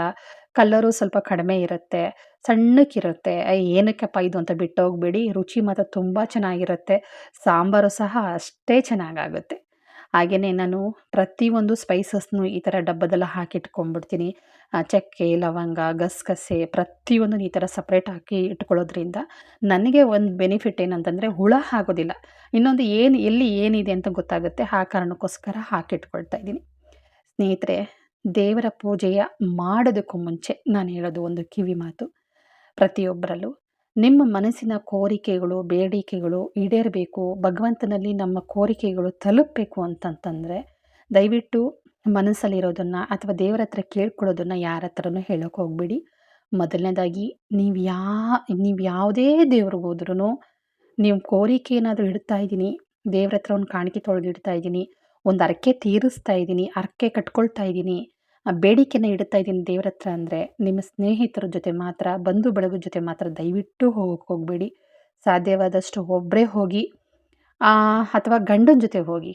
ಕಲ್ಲರು ಸ್ವಲ್ಪ ಕಡಿಮೆ ಇರುತ್ತೆ, ಸಣ್ಣಕ್ಕಿರುತ್ತೆ. ಏನಕ್ಕಪ್ಪ ಇದು ಅಂತ ಬಿಟ್ಟು ಹೋಗ್ಬೇಡಿ ರುಚಿ ಮಾತ್ರ ತುಂಬ ಚೆನ್ನಾಗಿರುತ್ತೆ, ಸಾಂಬಾರು ಸಹ ಅಷ್ಟೇ ಚೆನ್ನಾಗಾಗುತ್ತೆ. ಹಾಗೆಯೇ ನಾನು ಪ್ರತಿಯೊಂದು ಸ್ಪೈಸಸ್ನು ಈ ಥರ ಡಬ್ಬದಲ್ಲಿ ಹಾಕಿಟ್ಕೊಂಡ್ಬಿಡ್ತೀನಿ. ಚಕ್ಕೆ, ಲವಂಗ, ಗಸಗಸೆ ಪ್ರತಿಯೊಂದು ಈ ಥರ ಸಪ್ರೇಟ್ ಹಾಕಿ ಇಟ್ಕೊಳ್ಳೋದ್ರಿಂದ ನನಗೆ ಒಂದು ಬೆನಿಫಿಟ್ ಏನಂತಂದರೆ ಹುಳ ಆಗೋದಿಲ್ಲ. ಇನ್ನೊಂದು ಏನು, ಎಲ್ಲಿ ಏನಿದೆ ಅಂತ ಗೊತ್ತಾಗುತ್ತೆ, ಆ ಕಾರಣಕ್ಕೋಸ್ಕರ ಹಾಕಿಟ್ಕೊಳ್ತಾ ಇದ್ದೀನಿ. ಸ್ನೇಹಿತರೆ ದೇವರ ಪೂಜೆಯ ಮಾಡೋದಕ್ಕೂ ಮುಂಚೆ ನಾನು ಹೇಳೋದು ಒಂದು ಕಿವಿ ಮಾತು. ಪ್ರತಿಯೊಬ್ಬರಲ್ಲೂ ನಿಮ್ಮ ಮನಸ್ಸಿನ ಕೋರಿಕೆಗಳು, ಬೇಡಿಕೆಗಳು ಈಡೇರಬೇಕು, ಭಗವಂತನಲ್ಲಿ ನಮ್ಮ ಕೋರಿಕೆಗಳು ತಲುಪಬೇಕು ಅಂತಂತಂದರೆ ದಯವಿಟ್ಟು ಮನಸ್ಸಲ್ಲಿರೋದನ್ನು ಅಥವಾ ದೇವರ ಹತ್ರ ಕೇಳ್ಕೊಳ್ಳೋದನ್ನು ಯಾರ ಹತ್ರನೂ ಹೇಳೋಕೆ ಹೋಗ್ಬೇಡಿ. ಮೊದಲನೇದಾಗಿ ನೀವು ಯಾ, ನೀವು ಯಾವುದೇ ದೇವ್ರಿಗೆ ಹೋದ್ರೂ ನೀವು ಕೋರಿಕೆ ಏನಾದರೂ ಇಡ್ತಾ ಇದ್ದೀನಿ, ದೇವ್ರ ಹತ್ರ ಒಂದು ಕಾಣಿಕೆ ತೊಳೆದಿಡ್ತಾ ಇದ್ದೀನಿ ಒಂದು ಹರಕೆ ತೀರಿಸ್ತಾ ಇದ್ದೀನಿ, ಹರಕೆ ಕಟ್ಕೊಳ್ತಾ ಇದ್ದೀನಿ, ಆ ಬೇಡಿಕೆನ ಇಡ್ತಾ ಇದ್ದೀನಿ ದೇವ್ರ ಹತ್ರ ಅಂದರೆ ನಿಮ್ಮ ಸ್ನೇಹಿತರ ಜೊತೆ ಮಾತ್ರ, ಬಂಧು ಬಳಗ ಜೊತೆ ಮಾತ್ರ ದಯವಿಟ್ಟು ಹೋಗಕ್ಕೆ ಹೋಗಬೇಡಿ. ಸಾಧ್ಯವಾದಷ್ಟು ಒಬ್ಬರೇ ಹೋಗಿ ಅಥವಾ ಗಂಡನ ಜೊತೆ ಹೋಗಿ.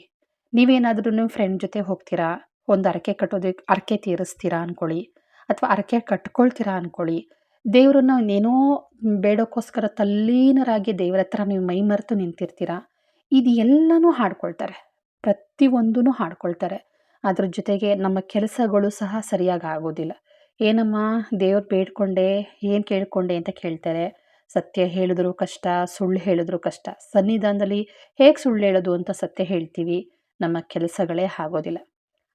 ನೀವೇನಾದರೂ ನಿಮ್ಮ ಫ್ರೆಂಡ್ ಜೊತೆ ಹೋಗ್ತೀರಾ? ಒಂದು ಹರಕೆ ಕಟ್ಟೋದಕ್ಕೆ ಹರಕೆ ತೀರಿಸ್ತೀರಾ ಅಂದ್ಕೊಳ್ಳಿ ಅಥವಾ ಹರಕೆ ಕಟ್ಕೊಳ್ತೀರಾ ಅಂದ್ಕೊಳ್ಳಿ ದೇವ್ರನ್ನ ಇನ್ನೇನೋ ಬೇಡೋಕ್ಕೋಸ್ಕರ ತಲ್ಲೀನರಾಗಿ ದೇವ್ರ ಹತ್ರ ನೀವು ಮೈ ಮರೆತು ನಿಂತಿರ್ತೀರಾ? ಇದು ಎಲ್ಲನೂ ಹಾಡ್ಕೊಳ್ತಾರೆ. ಪ್ರತಿಯೊಂದೂ ಹಾಡ್ಕೊಳ್ತಾರೆ. ಅದ್ರ ಜೊತೆಗೆ ನಮ್ಮ ಕೆಲಸಗಳು ಸಹ ಸರಿಯಾಗಿ ಆಗೋದಿಲ್ಲ. ಏನಮ್ಮ ದೇವ್ರು ಬೇಡ್ಕೊಂಡೆ, ಏನು ಕೇಳಿಕೊಂಡೆ ಅಂತ ಕೇಳ್ತಾರೆ. ಸತ್ಯ ಹೇಳಿದ್ರು ಕಷ್ಟ, ಸುಳ್ಳು ಹೇಳಿದ್ರು ಕಷ್ಟ. ಸನ್ನಿಧಾನದಲ್ಲಿ ಹೇಗೆ ಸುಳ್ಳು ಹೇಳೋದು ಅಂತ ಸತ್ಯ ಹೇಳ್ತೀವಿ. ನಮ್ಮ ಕೆಲಸಗಳೇ ಆಗೋದಿಲ್ಲ.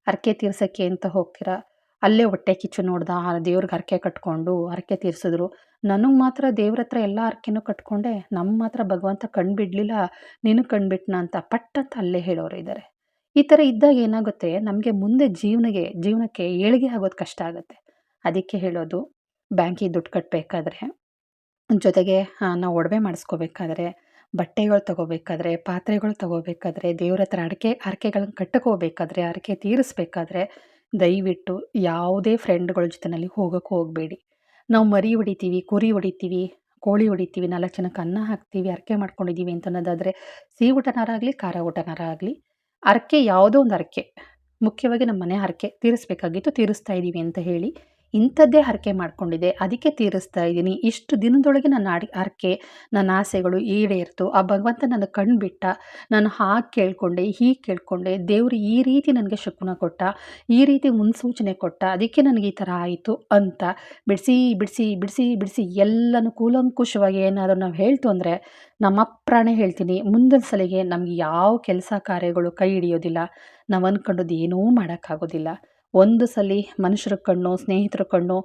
ಹರಕೆ ತೀರ್ಸೋಕ್ಕೆ ಅಂತ ಹೋಗ್ತೀರಾ? ಅಲ್ಲೇ ಹೊಟ್ಟೆ ಕಿಚ್ಚು ನೋಡ್ದ, ಆ ದೇವ್ರಿಗೆ ಹರಕೆ ಕಟ್ಕೊಂಡು ಹರಕೆ ತೀರಿಸಿದ್ರು. ನನಗೆ ಮಾತ್ರ ದೇವ್ರ ಹತ್ರ ಎಲ್ಲ ಹರಕೆನೂ ಕಟ್ಕೊಂಡೆ ನಮ್ಮ ಮಾತ್ರ ಭಗವಂತ ಕಣ್ಣು ಬಿಡಲಿಲ್ಲ ನಿನಗೆ ಕಣ್ಬಿಟ್ನ ಅಂತ ಪಟ್ ಅಂತ ಅಲ್ಲೇ ಹೇಳೋರು ಇದ್ದಾರೆ ಈ ಥರ ಇದ್ದಾಗ ಏನಾಗುತ್ತೆ, ನಮಗೆ ಮುಂದೆ ಜೀವನಗೆ, ಜೀವನಕ್ಕೆ ಏಳಿಗೆ ಆಗೋದು ಕಷ್ಟ ಆಗುತ್ತೆ. ಅದಕ್ಕೆ ಹೇಳೋದು, ಬ್ಯಾಂಕಿಗೆ ದುಡ್ಡು ಕಟ್ಟಬೇಕಾದ್ರೆ ಜೊತೆಗೆ ನಾವು ಒಡವೆ ಮಾಡಿಸ್ಕೋಬೇಕಾದ್ರೆ, ಬಟ್ಟೆಗಳು ತಗೋಬೇಕಾದ್ರೆ, ಪಾತ್ರೆಗಳು ತಗೋಬೇಕಾದ್ರೆ ದೇವ್ರ ಹತ್ರ ಅಡಿಕೆ ಹರಕೆಗಳನ್ನ ಕಟ್ಟಕೋಬೇಕಾದ್ರೆ ಹರಕೆ ತೀರಿಸ್ಬೇಕಾದ್ರೆ ದಯವಿಟ್ಟು ಯಾವುದೇ ಫ್ರೆಂಡ್ಗಳ ಜೊತೆನಲ್ಲಿ ಹೋಗೋಕ್ಕೆ ಹೋಗಬೇಡಿ. ನಾವು ಮರಿ ಹೊಡಿತೀವಿ, ಕುರಿ ಹೊಡಿತೀವಿ, ಕೋಳಿ ಹೊಡಿತೀವಿ, ನಾಲ್ಕು ಜನಕ್ಕೆ ಅನ್ನ ಹಾಕ್ತೀವಿ, ಅರಕೆ ಮಾಡ್ಕೊಂಡಿದ್ದೀವಿ ಅಂತ ಅನ್ನೋದಾದರೆ ಸಿಹಿ ಊಟನಾರಾಗಲಿ ಖಾರ ಊಟನಾರಾಗಲಿ ಹರಕೆ ಯಾವುದೋ ಒಂದು ಹರಕೆ ಮುಖ್ಯವಾಗಿ ನಮ್ಮ ಮನೆ ಹರಕೆ ತೀರಿಸ್ಬೇಕಾಗಿತ್ತು, ತೀರಿಸ್ತಾ ಇದ್ದೀವಿ ಅಂತ ಹೇಳಿ ಇಂಥದ್ದೇ ಹರಕೆ ಮಾಡಿಕೊಂಡಿದೆ. ಅದಕ್ಕೆ ತೀರಿಸ್ತಾ ಇದ್ದೀನಿ. ಇಷ್ಟು ದಿನದೊಳಗೆ ನನ್ನ ಅಡಿ, ಹರಕೆ, ನನ್ನ ಆಸೆಗಳು ಈಡೇರ್ತು. ಆ ಭಗವಂತ ನನ್ನ ಕಣ್ಣು ಬಿಟ್ಟ. ನಾನು ಹಾಗೆ ಕೇಳಿಕೊಂಡೆ, ಹೀಗೆ ಕೇಳಿಕೊಂಡೆ. ದೇವರು ಈ ರೀತಿ ನನಗೆ ಶಕುನ ಕೊಟ್ಟ. ಈ ರೀತಿ ಮುನ್ಸೂಚನೆ ಕೊಟ್ಟ. ಅದಕ್ಕೆ ನನಗೆ ಈ ಥರ ಆಯಿತು ಅಂತ ಬಿಡಿಸಿ ಬಿಡಿಸಿ ಬಿಡಿಸಿ ಬಿಡಿಸಿ ಎಲ್ಲನೂ ಕೂಲಂಕುಷವಾಗಿ ಏನಾದರೂ ನಾವು ಹೇಳ್ತು ಅಂದರೆ ನಮ್ಮ ಅಪ್ರಾಣೆ ಹೇಳ್ತೀನಿ. ಮುಂದಿನ ಸಲಿಗೆ ನಮ್ಗೆ ಯಾವ ಕೆಲಸ ಕಾರ್ಯಗಳು ಕೈ ಹಿಡಿಯೋದಿಲ್ಲ. ನಾವು ಅಂದ್ಕೊಂಡದ್ದು ಏನೂ ಮಾಡೋಕ್ಕಾಗೋದಿಲ್ಲ. ಒಂದು ಸಲ ಮನುಷ್ಯರ ಕಣ್ಣು, ಸ್ನೇಹಿತರ ಕಣ್ಣು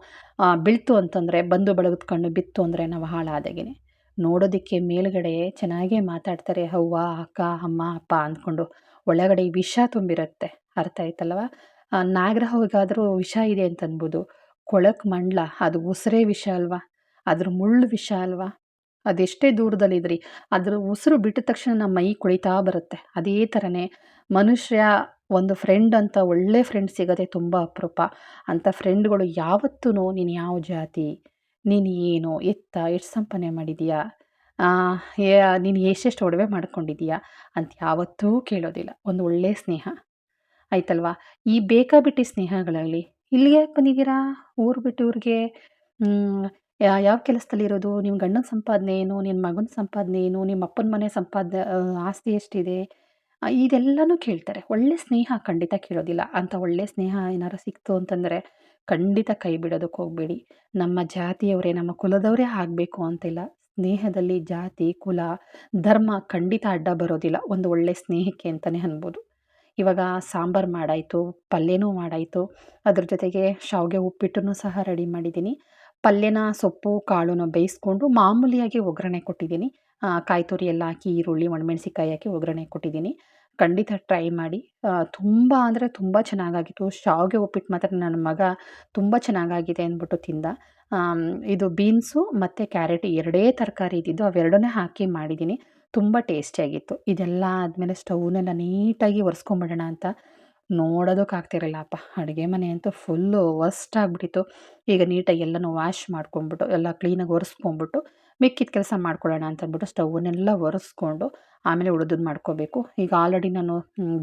ಬೀಳ್ತು ಅಂತಂದರೆ ಬಂಧು ಬಳಗದ ಕಣ್ಣು ಬಿತ್ತು ಅಂದರೆ ನಾವು ಹಾಳಾದಾಗೇನೆ. ನೋಡೋದಕ್ಕೆ ಮೇಲುಗಡೆ ಚೆನ್ನಾಗೇ ಮಾತಾಡ್ತಾರೆ, ಅವ್ವ, ಅಕ್ಕ, ಅಮ್ಮ, ಅಪ್ಪ ಅಂದ್ಕೊಂಡು ಒಳಗಡೆ ವಿಷ ತುಂಬಿರುತ್ತೆ, ಅರ್ಥ ಆಯ್ತಲ್ವ? ನಾಗರಹೋಗಾದರೂ ವಿಷ ಇದೆ ಅಂತ ಅನ್ಬೋದು ಕೊಳಕ್ಕೆ ಮಂಡ್ಲ, ಅದು ಉಸಿರೇ ವಿಷ ಅಲ್ವಾ? ಅದ್ರ ಮುಳ್ಳು ವಿಷ ಅಲ್ವಾ? ಅದೆಷ್ಟೇ ದೂರದಲ್ಲಿದ್ರಿ, ಅದ್ರ ಉಸಿರು ಬಿಟ್ಟ ತಕ್ಷಣ ನಮ್ಮ ಮೈ ಕುಳಿತಾ ಬರುತ್ತೆ. ಅದೇ ಥರನೇ ಮನುಷ್ಯ ಒಂದು ಫ್ರೆಂಡ್ ಅಂತ ಒಳ್ಳೆ ಫ್ರೆಂಡ್ ಸಿಗೋದೇ ತುಂಬ ಅಪರೂಪ. ಅಂಥ ಫ್ರೆಂಡ್ಗಳು ಯಾವತ್ತೂ ನೀನು ಯಾವ ಜಾತಿ? ನೀನು ಏನು? ಎತ್ತ? ಎಷ್ಟು ಸಂಪನೆ ಮಾಡಿದೀಯಾ? ನೀನು ಎಷ್ಟೆಷ್ಟು ಒಡವೆ ಮಾಡ್ಕೊಂಡಿದ್ದೀಯಾ ಅಂತ ಯಾವತ್ತೂ ಕೇಳೋದಿಲ್ಲ. ಒಂದು ಒಳ್ಳೆಯ ಸ್ನೇಹ. ಆಯ್ತಲ್ವಾ? ಈ ಬೇಕಾಬಿಟ್ಟಿ ಸ್ನೇಹಗಳಲ್ಲಿ ಇಲ್ಲಿಗೆ ಯಾಕೆ ಬಂದಿದ್ದೀರಾ? ಊರು ಬಿಟ್ಟು ಊರಿಗೆ? ಯಾವ ಕೆಲಸದಲ್ಲಿರೋದು ನಿಮ್ಮ ಗಂಡನ ಸಂಪಾದನೆ ಏನು? ನಿನ್ನ ಮಗನ ಸಂಪಾದನೆ ಏನು? ನಿಮ್ಮ ಅಪ್ಪನ ಮನೆ ಸಂಪಾದ ಆಸ್ತಿ ಎಷ್ಟಿದೆ? ಇದೆಲ್ಲನೂ ಕೇಳ್ತಾರೆ. ಒಳ್ಳೆ ಸ್ನೇಹ ಖಂಡಿತ ಕೇಳೋದಿಲ್ಲ. ಅಂತ ಒಳ್ಳೆ ಸ್ನೇಹ ಏನಾರು ಸಿಕ್ತು ಅಂತಂದರೆ ಖಂಡಿತ ಕೈ ಬಿಡೋದಕ್ಕೆ ಹೋಗಬೇಡಿ. ನಮ್ಮ ಜಾತಿಯವರೇ, ನಮ್ಮ ಕುಲದವರೇ ಆಗಬೇಕು ಅಂತಿಲ್ಲ. ಸ್ನೇಹದಲ್ಲಿ ಜಾತಿ, ಕುಲ, ಧರ್ಮ ಖಂಡಿತ ಅಡ್ಡ ಬರೋದಿಲ್ಲ. ಒಂದು ಒಳ್ಳೆ ಸ್ನೇಹಕ್ಕೆ ಅಂತಲೇ ಅನ್ಬೋದು. ಇವಾಗ ಸಾಂಬಾರು ಮಾಡಾಯಿತು, ಪಲ್ಯನೂ ಮಾಡಾಯಿತು. ಅದ್ರ ಜೊತೆಗೆ ಶಾವಿಗೆ ಉಪ್ಪಿಟ್ಟನ್ನು ಸಹ ರೆಡಿ ಮಾಡಿದ್ದೀನಿ. ಪಲ್ಯನ ಸೊಪ್ಪು ಕಾಳನ್ನು ಬೇಯಿಸ್ಕೊಂಡು ಮಾಮೂಲಿಯಾಗಿ ಒಗ್ಗರಣೆ ಕೊಟ್ಟಿದ್ದೀನಿ. ಕಾಯಿ ತುರಿ ಎಲ್ಲ ಹಾಕಿ, ಈರುಳ್ಳಿ, ಒಣಮೆಣ್ಸಿನ್ಕಾಯಿ ಹಾಕಿ ಒಗ್ಗರಣೆ ಕೊಟ್ಟಿದ್ದೀನಿ. ಖಂಡಿತ ಟ್ರೈ ಮಾಡಿ. ತುಂಬ ಅಂದರೆ ತುಂಬ ಚೆನ್ನಾಗಾಗಿತ್ತು. ಶಾವಿಗೆ ಉಪ್ಪಿಟ್ಟು ಮಾತ್ರ ನನ್ನ ಮಗ ತುಂಬ ಚೆನ್ನಾಗಾಗಿದೆ ಅಂದ್ಬಿಟ್ಟು ತಿಂದ. ಇದು ಬೀನ್ಸು ಮತ್ತು ಕ್ಯಾರೆಟ್ ಎರಡೇ ತರಕಾರಿ ಇದ್ದಿದ್ದು, ಅವೆರಡನ್ನೇ ಹಾಕಿ ಮಾಡಿದ್ದೀನಿ. ತುಂಬ ಟೇಸ್ಟಿಯಾಗಿತ್ತು ಇದೆಲ್ಲ ಆದಮೇಲೆ ಸ್ಟವ್ನೆಲ್ಲ ನೀಟಾಗಿ ಒರೆಸ್ಕೊಂಬಿಡೋಣ ಅಂತ ನೋಡೋದಕ್ಕಾಗ್ತಿರಲ್ಲಪ್ಪ ಅಡುಗೆ ಮನೆ ಅಂತೂ ಫುಲ್ಲು ವರ್ಸ್ಟ್ ಆಗಿಬಿಟ್ಟಿತ್ತು. ಈಗ ನೀಟಾಗಿ ಎಲ್ಲನೂ ವಾಶ್ ಮಾಡ್ಕೊಂಬಿಟ್ಟು, ಎಲ್ಲ ಕ್ಲೀನಾಗಿ ಒರೆಸ್ಕೊಂಬಿಟ್ಟು ಮಿಕ್ಕಿದ ಕೆಲಸ ಮಾಡ್ಕೊಳ್ಳೋಣ ಅಂತಂದ್ಬಿಟ್ಟು ಸ್ಟವ್ನೆಲ್ಲ ಒರೆಸ್ಕೊಂಡು ಆಮೇಲೆ ಉಳಿದದ್ದು ಮಾಡ್ಕೋಬೇಕು. ಈಗ ಆಲ್ರೆಡಿ ನಾನು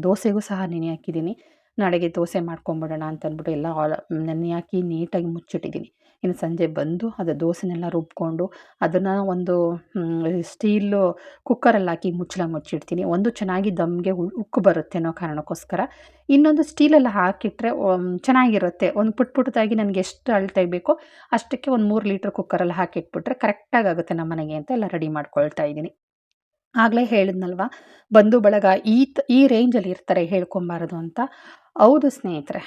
ದೋಸೆಗೂ ಸಹ ನೆನೆ ಹಾಕಿದ್ದೀನಿ. ನಾಳೆಗೆ ದೋಸೆ ಮಾಡ್ಕೊಂಬಿಡೋಣ ಅಂತಂದ್ಬಿಟ್ಟು ಎಲ್ಲ ಆಲ್ ನೆನೆ ಹಾಕಿ ನೀಟಾಗಿ ಮುಚ್ಚಿಟ್ಟಿದ್ದೀನಿ. ಇನ್ನು ಸಂಜೆ ಬಂದು ಅದು ದೋಸೆನೆಲ್ಲ ರುಬ್ಕೊಂಡು ಅದನ್ನು ಒಂದು ಸ್ಟೀಲು ಕುಕ್ಕರಲ್ಲಿ ಹಾಕಿ ಮುಚ್ಚಳ ಮುಚ್ಚಿಡ್ತೀನಿ. ಒಂದು ಚೆನ್ನಾಗಿ ದಮ್ಗೆ ಉಕ್ಕು ಬರುತ್ತೆ ಅನ್ನೋ ಕಾರಣಕ್ಕೋಸ್ಕರ. ಇನ್ನೊಂದು ಸ್ಟೀಲೆಲ್ಲ ಹಾಕಿಟ್ರೆ ಚೆನ್ನಾಗಿರುತ್ತೆ. ಒಂದು ಪುಟ್ ಪುಟ್ಟದಾಗಿ ನನಗೆ ಎಷ್ಟು ಅಳತೆ ಬೇಕೋ ಅಷ್ಟಕ್ಕೆ ಒಂದು ಮೂರು ಲೀಟ್ರ್ ಕುಕ್ಕರಲ್ಲಿ ಹಾಕಿಟ್ಬಿಟ್ರೆ ಕರೆಕ್ಟಾಗಿ ಆಗುತ್ತೆ ನಮ್ಮ ಮನೆಗೆ ಅಂತ ಎಲ್ಲ ರೆಡಿ ಮಾಡ್ಕೊಳ್ತಾ ಇದ್ದೀನಿ. ಆಗಲೇ ಹೇಳಿದ್ನಲ್ವ, ಬಂಧು ಬಳಗ ಈ ಈ ರೇಂಜಲ್ಲಿ ಇರ್ತಾರೆ ಹೇಳ್ಕೊಬಾರದು ಅಂತ. ಹೌದು ಸ್ನೇಹಿತರೆ.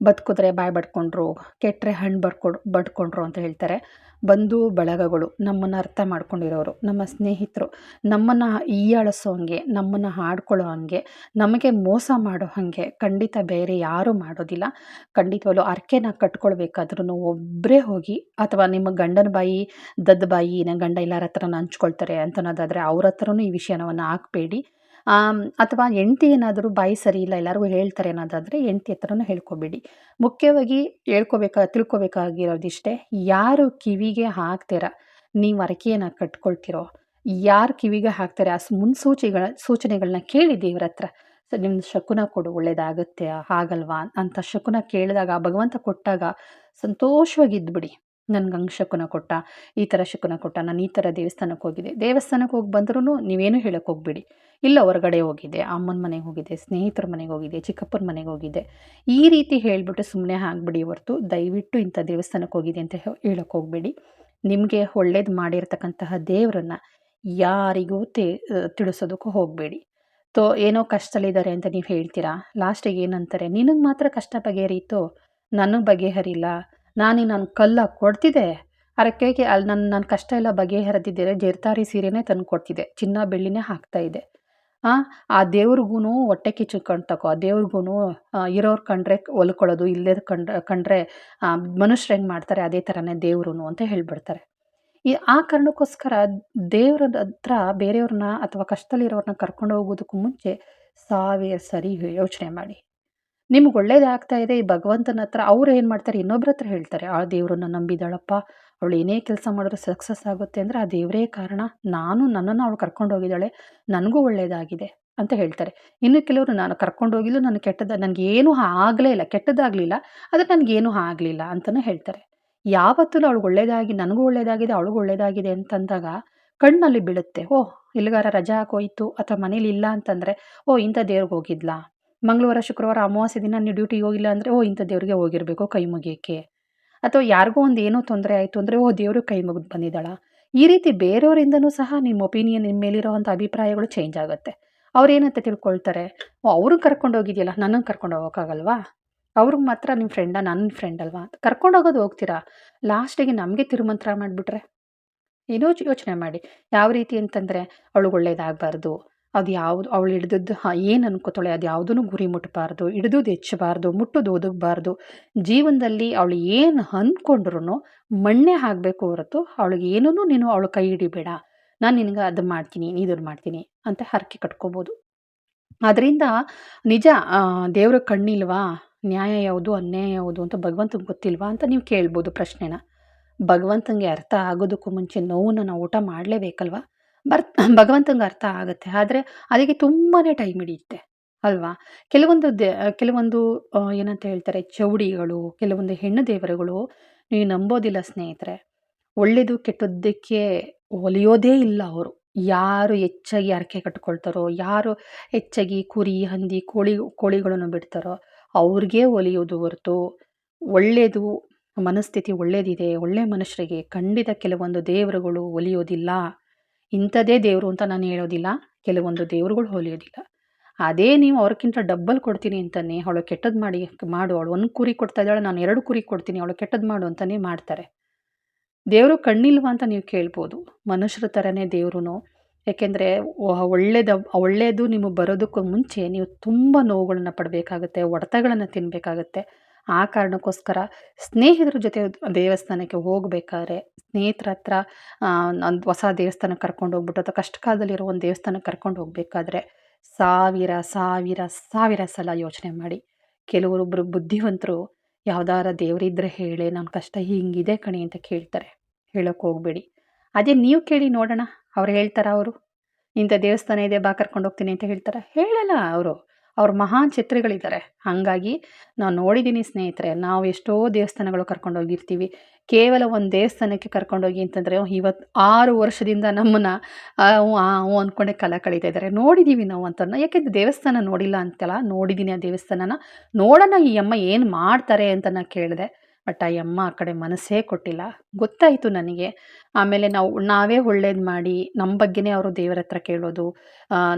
ಬದುಕಿದ್ರೆ ಬಾಯಿ ಬಡ್ಕೊಂಡ್ರು ಕೆಟ್ಟರೆ ಹಣ್ಣು ಬರ್ಕೊಡ್, ಬಡ್ಕೊಂಡ್ರು ಅಂತ ಹೇಳ್ತಾರೆ. ಬಂಧು ಬಳಗಗಳು ನಮ್ಮನ್ನು ಅರ್ಥ ಮಾಡ್ಕೊಂಡಿರೋರು, ನಮ್ಮ ಸ್ನೇಹಿತರು ನಮ್ಮನ್ನು ಈಯಾಳಿಸೋ ಹಂಗೆ, ನಮ್ಮನ್ನು ಹಾಡ್ಕೊಳ್ಳೋ ಹಂಗೆ, ನಮಗೆ ಮೋಸ ಮಾಡೋ ಹಾಗೆ ಖಂಡಿತ ಬೇರೆ ಯಾರೂ ಮಾಡೋದಿಲ್ಲ. ಖಂಡಿತವಲ್ಲೂ ಅರ್ಕೆನ ಕಟ್ಕೊಳ್ಬೇಕಾದ್ರೂ ಒಬ್ಬರೇ ಹೋಗಿ ಅಥವಾ ನಿಮ್ಮ ಗಂಡನ ಬಾಯಿ, ದದ್ದ ಬಾಯಿ, ನನ್ನ ಗಂಡ ಎಲ್ಲರ ಹತ್ರನ ಹಂಚ್ಕೊಳ್ತಾರೆ ಅಂತನೋದಾದರೆ ಅವ್ರ ಹತ್ರನೂ ಈ ವಿಷಯನವನ್ನು ಹಾಕಬೇಡಿ. ಅಥವಾ ಹೆಂಡ್ತಿ ಏನಾದರೂ ಬಾಯಿ ಸರಿ ಇಲ್ಲ, ಎಲ್ಲರಿಗೂ ಹೇಳ್ತಾರೆ ಅನ್ನೋದಾದರೆ ಹೆಂಡ್ತಿ ಹತ್ರನೂ ಹೇಳ್ಕೊಬೇಡಿ. ಮುಖ್ಯವಾಗಿ ಹೇಳ್ಕೊಬೇಕಾ, ತಿಳ್ಕೊಬೇಕಾಗಿರೋದಿಷ್ಟೇ, ಯಾರು ಕಿವಿಗೆ ಹಾಕ್ತೀರ, ನೀವು ಅರಕೆಯನ್ನು ಕಟ್ಕೊಳ್ತಿರೋ, ಯಾರು ಕಿವಿಗೆ ಹಾಕ್ತಾರೆ, ಆ ಮುನ್ಸೂಚಿಗಳ ಸೂಚನೆಗಳನ್ನ ಕೇಳಿ ದೇವ್ರ ಹತ್ರ. ಸೊ ನಿಮ್ಮ ಶಕುನ ಕೊಡು, ಒಳ್ಳೇದಾಗುತ್ತೆ ಆಗಲ್ವಾ ಅಂತ ಶಕುನ ಕೇಳಿದಾಗ, ಭಗವಂತ ಕೊಟ್ಟಾಗ ಸಂತೋಷವಾಗಿ ಇದ್ಬಿಡಿ ನನ್ಗೆ ಹಂಗೆ ಶಕುನ ಕೊಟ್ಟ, ಈ ಥರ ಶಕುನ ಕೊಟ್ಟ, ನಾನು ಈ ಥರ ದೇವಸ್ಥಾನಕ್ಕೆ ಹೋಗಿದ್ದೆ. ದೇವಸ್ಥಾನಕ್ಕೆ ಹೋಗಿ ಬಂದ್ರೂ ನೀವೇನು ಹೇಳೋಕೆ ಹೋಗ್ಬೇಡಿ. ಇಲ್ಲ, ಹೊರಗಡೆ ಹೋಗಿದ್ದೆ, ಅಮ್ಮನ ಮನೆಗೆ ಹೋಗಿದ್ದೆ, ಸ್ನೇಹಿತರ ಮನೆಗೆ ಹೋಗಿದ್ದೆ ಚಿಕ್ಕಪ್ಪನ ಮನೆಗೆ ಹೋಗಿದ್ದೆ. ಈ ರೀತಿ ಹೇಳಿಬಿಟ್ಟು ಸುಮ್ಮನೆ ಆಗ್ಬಿಡಿ ಹೊರ್ತು. ದಯವಿಟ್ಟು ಇಂಥ ದೇವಸ್ಥಾನಕ್ಕೆ ಹೋಗಿದೆ ಅಂತ ಹೇಳೋಕೆ ಹೋಗಬೇಡಿ. ನಿಮಗೆ ಒಳ್ಳೇದು ಮಾಡಿರ್ತಕ್ಕಂತಹ ದೇವರನ್ನು ಯಾರಿಗೂ ತೇ, ತಿಳಿಸೋದಕ್ಕೂ ಹೋಗಬೇಡಿ. ತೋ, ಏನೋ ಕಷ್ಟದಲ್ಲಿದ್ದಾರೆ ಅಂತ ನೀವು ಹೇಳ್ತೀರಾ? ಲಾಸ್ಟಿಗೆ ಏನಂತಾರೆ? ನಿನಗೆ ಮಾತ್ರ ಕಷ್ಟ ಬಗೆಹರಿಯಿತು ನನಗೆ ಬಗೆಹರಿಲ್ಲ. ನಾನು ನಾನು ಕಲ್ಲ ಕೊಡ್ತಿದ್ದೆ. ಅರಕೆಗೆ ಅಲ್ಲಿ ನನ್ನ ನನ್ನ ಕಷ್ಟ ಎಲ್ಲ ಬಗೆಹರಿದಿದ್ದರೆ ಜೇರ್ತಾರಿ ಸೀರೆನೇ ತಂದು ಕೊಡ್ತಿದ್ದೆ. ಚಿನ್ನ ಬೆಳ್ಳಿನೇ ಹಾಕ್ತಾಯಿದ್ದೆ ಆ ದೇವ್ರಿಗೂ ಹೊಟ್ಟೆ ಕಿಚ್ಚು ತಗೋ ಆ ದೇವ್ರಿಗೂ ಇರೋರು ಕಂಡ್ರೆ ಹೊಲ್ಕೊಳ್ಳೋದು ಇಲ್ಲದ ಕಂಡ್ರೆ ಕಂಡ್ರೆ ಮನುಷ್ಯರು ಹೆಂಗೆ ಮಾಡ್ತಾರೆ ಅದೇ ಥರನೇ ದೇವ್ರು ಅಂತ ಹೇಳಿಬಿಡ್ತಾರೆ. ಈ, ಆ ಕಾರಣಕ್ಕೋಸ್ಕರ ದೇವ್ರ ಹತ್ರ ಬೇರೆಯವ್ರನ್ನ ಅಥವಾ ಕಷ್ಟದಲ್ಲಿರೋರನ್ನ ಕರ್ಕೊಂಡು ಹೋಗೋದಕ್ಕೂ ಮುಂಚೆ ಸಾವಿರ ಸರಿ ಯೋಚನೆ ಮಾಡಿ. ನಿಮ್ಗೆ ಒಳ್ಳೇದಾಗ್ತಾ ಇದೆ, ಈ ಭಗವಂತನ ಹತ್ರ ಅವ್ರು ಏನು ಮಾಡ್ತಾರೆ, ಇನ್ನೊಬ್ರ ಹತ್ರ ಹೇಳ್ತಾರೆ, ಆ ದೇವ್ರನ್ನ ನಂಬಿದಾಳಪ್ಪ, ಅವಳು ಏನೇ ಕೆಲಸ ಮಾಡಿದ್ರು ಸಕ್ಸಸ್ ಆಗುತ್ತೆ ಅಂದರೆ ಆ ದೇವರೇ ಕಾರಣ, ನಾನು ನನ್ನನ್ನು ಅವಳು ಕರ್ಕೊಂಡು ಹೋಗಿದ್ದಾಳೆ ನನಗೂ ಒಳ್ಳೆಯದಾಗಿದೆ ಅಂತ ಹೇಳ್ತಾರೆ. ಇನ್ನು ಕೆಲವರು, ನಾನು ಕರ್ಕೊಂಡು ಹೋಗಿಲ್ಲ ನಾನು ಕೆಟ್ಟದ ನನಗೇನು ಆಗಲೇ ಇಲ್ಲ, ಕೆಟ್ಟದಾಗಲಿಲ್ಲ, ಆದರೆ ನನಗೇನು ಆಗಲಿಲ್ಲ ಅಂತಲೂ ಹೇಳ್ತಾರೆ. ಯಾವತ್ತೂ ಅವಳಿಗೆ ಒಳ್ಳೇದಾಗಿ, ನನಗೂ ಒಳ್ಳೇದಾಗಿದೆ, ಅವಳಿಗೂ ಒಳ್ಳೇದಾಗಿದೆ ಅಂತಂದಾಗ ಕಣ್ಣಲ್ಲಿ ಬೀಳುತ್ತೆ, ಓಹ್, ಇಲ್ಲಿಗಾರ ರಜಾ ಹಾಕೋಯ್ತು, ಅಥವಾ ಮನೇಲಿ ಇಲ್ಲ ಅಂತಂದರೆ ಓ ಇಂಥ ದೇವ್ರಿಗೆ ಹೋಗಿದ್ಲಾ? ಮಂಗಳವಾರ, ಶುಕ್ರವಾರ, ಅಮಾವಾಸ್ಯೆ ದಿನ ನೀವು ಡ್ಯೂಟಿಗೆ ಹೋಗಿಲ್ಲ ಅಂದರೆ, ಓ, ಇಂಥ ದೇವರಿಗೆ ಹೋಗಿರಬೇಕು ಕೈ ಮುಗಿಯೋಕ್ಕೆ ಅಥವಾ ಯಾರಿಗೋ ಒಂದು ಏನೋ ತೊಂದರೆ ಆಯಿತು ಅಂದರೆ, ಓ, ದೇವರು ಕೈ ಮುಗಿದು ಬಂದಿದ್ದಾಳ. ಈ ರೀತಿ ಬೇರೆಯವರಿಂದನೂ ಸಹ ನಿಮ್ಮ ಒಪಿನಿಯನ್ ನಿಮ್ಮ ಮೇಲಿರೋವಂಥ ಅಭಿಪ್ರಾಯಗಳು ಚೇಂಜ್ ಆಗುತ್ತೆ. ಅವ್ರೇನಂತ ತಿಳ್ಕೊಳ್ತಾರೆ? ಓ ಅವ್ರಿಗೆ ಕರ್ಕೊಂಡು ಹೋಗಿದೆಯಲ್ಲ, ನನ್ನನ್ನು ಕರ್ಕೊಂಡು ಹೋಗೋಕ್ಕಾಗಲ್ವಾ ಅವ್ರಿಗೆ ಮಾತ್ರ ನಿಮ್ಮ ಫ್ರೆಂಡ ನನ್ನ ಫ್ರೆಂಡ್ ಅಲ್ವಾ? ಕರ್ಕೊಂಡು ಹೋಗೋದು ಹೋಗ್ತೀರಾ? ಲಾಸ್ಟಿಗೆ ನಮಗೆ ತಿರುಮಂತ್ರ ಮಾಡಿಬಿಟ್ರೆ. ಏನೋ ಯೋಚನೆ ಮಾಡಿ. ಯಾವ ರೀತಿ ಅಂತಂದರೆ, ಅವಳಿಗೆ ಒಳ್ಳೇದಾಗಬಾರ್ದು. ಅದು ಯಾವುದು ಅವಳು ಹಿಡ್ದದ್ದು ಏನು ಅನ್ಕೋತಾಳೆ, ಅದು ಯಾವುದೂ ಗುರಿ ಮುಟ್ಟಬಾರ್ದು ಹಿಡ್ದದ್ದು ಹೆಚ್ಚಬಾರ್ದು, ಮುಟ್ಟೋದು ಒದಗಬಾರ್ದು. ಜೀವನದಲ್ಲಿ ಅವಳು ಏನು ಅಂದ್ಕೊಂಡ್ರು ಮಣ್ಣೆ ಆಗಬೇಕು ಹೊರತು ಅವಳಿಗೆ ಏನೂ ನೀನು ಅವಳು ಕೈ ಹಿಡಿಬೇಡ. ನಾನು ನಿನಗೆ ಅದು ಮಾಡ್ತೀನಿ ಇದನ್ನು ಮಾಡ್ತೀನಿ ಅಂತ ಹರಕೆ ಕಟ್ಕೋಬೋದು. ಅದರಿಂದ ನಿಜ ದೇವರ ಕಣ್ಣಿಲ್ವಾ, ನ್ಯಾಯ ಯಾವುದು, ಅನ್ಯಾಯ ಯಾವುದು ಅಂತ ಭಗವಂತಂಗೆ ಗೊತ್ತಿಲ್ವಾ ಅಂತ ನೀವು ಕೇಳ್ಬೋದು ಪ್ರಶ್ನೆನ. ಭಗವಂತನಿಗೆ ಅರ್ಥ ಆಗೋದಕ್ಕೂ ಮುಂಚೆ ನೋವನ್ನು ನಾವು ಊಟ ಮಾಡಲೇಬೇಕಲ್ವ? ಬರ್ ಭಗವಂತಂಗೆ ಅರ್ಥ ಆಗುತ್ತೆ. ಆದರೆ ಅದಕ್ಕೆ ತುಂಬಾ ಟೈಮ್ ಹಿಡಿಯುತ್ತೆ, ಅಲ್ವಾ? ಕೆಲವೊಂದು ದೇ, ಕೆಲವೊಂದು ಏನಂತ ಹೇಳ್ತಾರೆ, ಚೌಡಿಗಳು, ಕೆಲವೊಂದು ಹೆಣ್ಣು ದೇವರುಗಳು ನೀವು ನಂಬೋದಿಲ್ಲ ಸ್ನೇಹಿತರೆ. ಒಳ್ಳೆಯದು ಕೆಟ್ಟದ್ದಕ್ಕೆ ಒಲಿಯೋದೇ ಇಲ್ಲ ಅವರು. ಯಾರು ಹೆಚ್ಚಾಗಿ ಹರಕೆ ಕಟ್ಕೊಳ್ತಾರೋ, ಯಾರು ಹೆಚ್ಚಾಗಿ ಕುರಿ, ಹಂದಿ, ಕೋಳಿ, ಕೋಳಿಗಳನ್ನು ಬಿಡ್ತಾರೋ, ಅವ್ರಿಗೆ ಒಲಿಯೋದು ಹೊರತು ಒಳ್ಳೆಯದು ಮನಸ್ಥಿತಿ ಒಳ್ಳೇದಿದೆ, ಒಳ್ಳೆ ಮನುಷ್ಯರಿಗೆ ಖಂಡಿತ ಕೆಲವೊಂದು ದೇವರುಗಳು ಒಲಿಯೋದಿಲ್ಲ. ಇಂಥದ್ದೇ ದೇವರು ಅಂತ ನಾನು ಹೇಳೋದಿಲ್ಲ. ಕೆಲವೊಂದು ದೇವರುಗಳು ಹೊಲಿಯೋದಿಲ್ಲ. ಅದೇ ನೀವು ಅವ್ರಕ್ಕಿಂತ ಡಬ್ಬಲ್ ಕೊಡ್ತೀನಿ ಅಂತಲೇ ಅವಳು ಕೆಟ್ಟದ್ದು ಮಾಡಿ ಮಾಡು, ಅವಳು ಒಂದು ಕುರಿ ಕೊಡ್ತಾ ಇದ್ದಾಳೆ, ನಾನು ಎರಡು ಕುರಿ ಕೊಡ್ತೀನಿ, ಅವಳು ಕೆಟ್ಟದ್ದು ಮಾಡು ಅಂತಲೇ ಮಾಡ್ತಾರೆ. ದೇವರು ಕಣ್ಣಿಲ್ವಾ ಅಂತ ನೀವು ಕೇಳ್ಬೋದು. ಮನುಷ್ಯರ ಥರನೇ ದೇವ್ರು ಯಾಕೆಂದರೆ ಒಳ್ಳೇದು ಒಳ್ಳೆಯದು ನಿಮಗೆ ಬರೋದಕ್ಕೂ ಮುಂಚೆ ನೀವು ತುಂಬ ನೋವುಗಳನ್ನ ಪಡಬೇಕಾಗತ್ತೆ, ಒಡೆತಗಳನ್ನು ತಿನ್ನಬೇಕಾಗತ್ತೆ ಆ ಕಾರಣಕ್ಕೋಸ್ಕರ ಸ್ನೇಹಿತರ ಜೊತೆ ದೇವಸ್ಥಾನಕ್ಕೆ ಹೋಗಬೇಕಾದ್ರೆ ಸ್ನೇಹಿತರ ಹತ್ರ ಒಂದು ಹೊಸ ದೇವಸ್ಥಾನಕ್ಕೆ ಕರ್ಕೊಂಡು ಹೋಗ್ಬಿಟ್ಟು ಅಥವಾ ಕಷ್ಟ ಕಾಲದಲ್ಲಿರೋ ಒಂದು ದೇವಸ್ಥಾನಕ್ಕೆ ಕರ್ಕೊಂಡು ಹೋಗಬೇಕಾದ್ರೆ ಸಾವಿರ ಸಾವಿರ ಸಾವಿರ ಸಲ ಯೋಚನೆ ಮಾಡಿ. ಕೆಲವರೊಬ್ಬರು ಬುದ್ಧಿವಂತರು, ಯಾವ್ದಾರ ದೇವರಿದ್ರೆ ಹೇಳಿ ನನ್ನ ಕಷ್ಟ ಹಿಂಗಿದೆ ಕಣಿ ಅಂತ ಕೇಳ್ತಾರೆ. ಹೇಳೋಕೆ ಹೋಗಬೇಡಿ. ಅದೇ ನೀವು ಕೇಳಿ ನೋಡೋಣ. ಅವ್ರು ಹೇಳ್ತಾರ ಅವರು? ಇಂಥ ದೇವಸ್ಥಾನ ಇದೆ, ಬಾ ಕರ್ಕೊಂಡು ಹೋಗ್ತೀನಿ ಅಂತ ಹೇಳ್ತಾರೆ? ಹೇಳಲ್ಲ ಅವರು. ಅವ್ರು ಮಹಾನ್ ಚಿತ್ರಗಳಿದ್ದಾರೆ ಹಾಗಾಗಿ ನಾವು ನೋಡಿದ್ದೀನಿ ಸ್ನೇಹಿತರೆ, ನಾವು ಎಷ್ಟೋ ದೇವಸ್ಥಾನಗಳು ಕರ್ಕೊಂಡೋಗಿರ್ತೀವಿ ಕೇವಲ ಒಂದು ದೇವಸ್ಥಾನಕ್ಕೆ ಕರ್ಕೊಂಡೋಗಿ ಅಂತಂದರೆ ಇವತ್ತು ಆರು ವರ್ಷದಿಂದ ನಮ್ಮನ್ನು ಹ್ಞೂ ಅಂದ್ಕೊಂಡೆ ಕಲ ಕಳೀತಾ ಇದ್ದಾರೆ ನೋಡಿದ್ದೀವಿ ನಾವು ಅಂತ ಯಾಕೆಂದ್ರೆ ದೇವಸ್ಥಾನ ನೋಡಿಲ್ಲ ಅಂತೆಲ್ಲ ನೋಡಿದ್ದೀನಿ ಆ ದೇವಸ್ಥಾನನ. ನೋಡೋಣ ಈ ಅಮ್ಮ ಏನು ಮಾಡ್ತಾರೆ ಅಂತ ನಾನು ಕೇಳಿದೆ. ಬಟ್ ಆ ಅಮ್ಮ ಆ ಕಡೆ ಮನಸ್ಸೇ ಕೊಟ್ಟಿಲ್ಲ. ಗೊತ್ತಾಯಿತು ನನಗೆ. ಆಮೇಲೆ ನಾವು, ನಾವೇ ಒಳ್ಳೇದು ಮಾಡಿ ನಮ್ಮ ಬಗ್ಗೆನೇ ಅವರು ದೇವರ ಹತ್ರ ಕೇಳೋದು.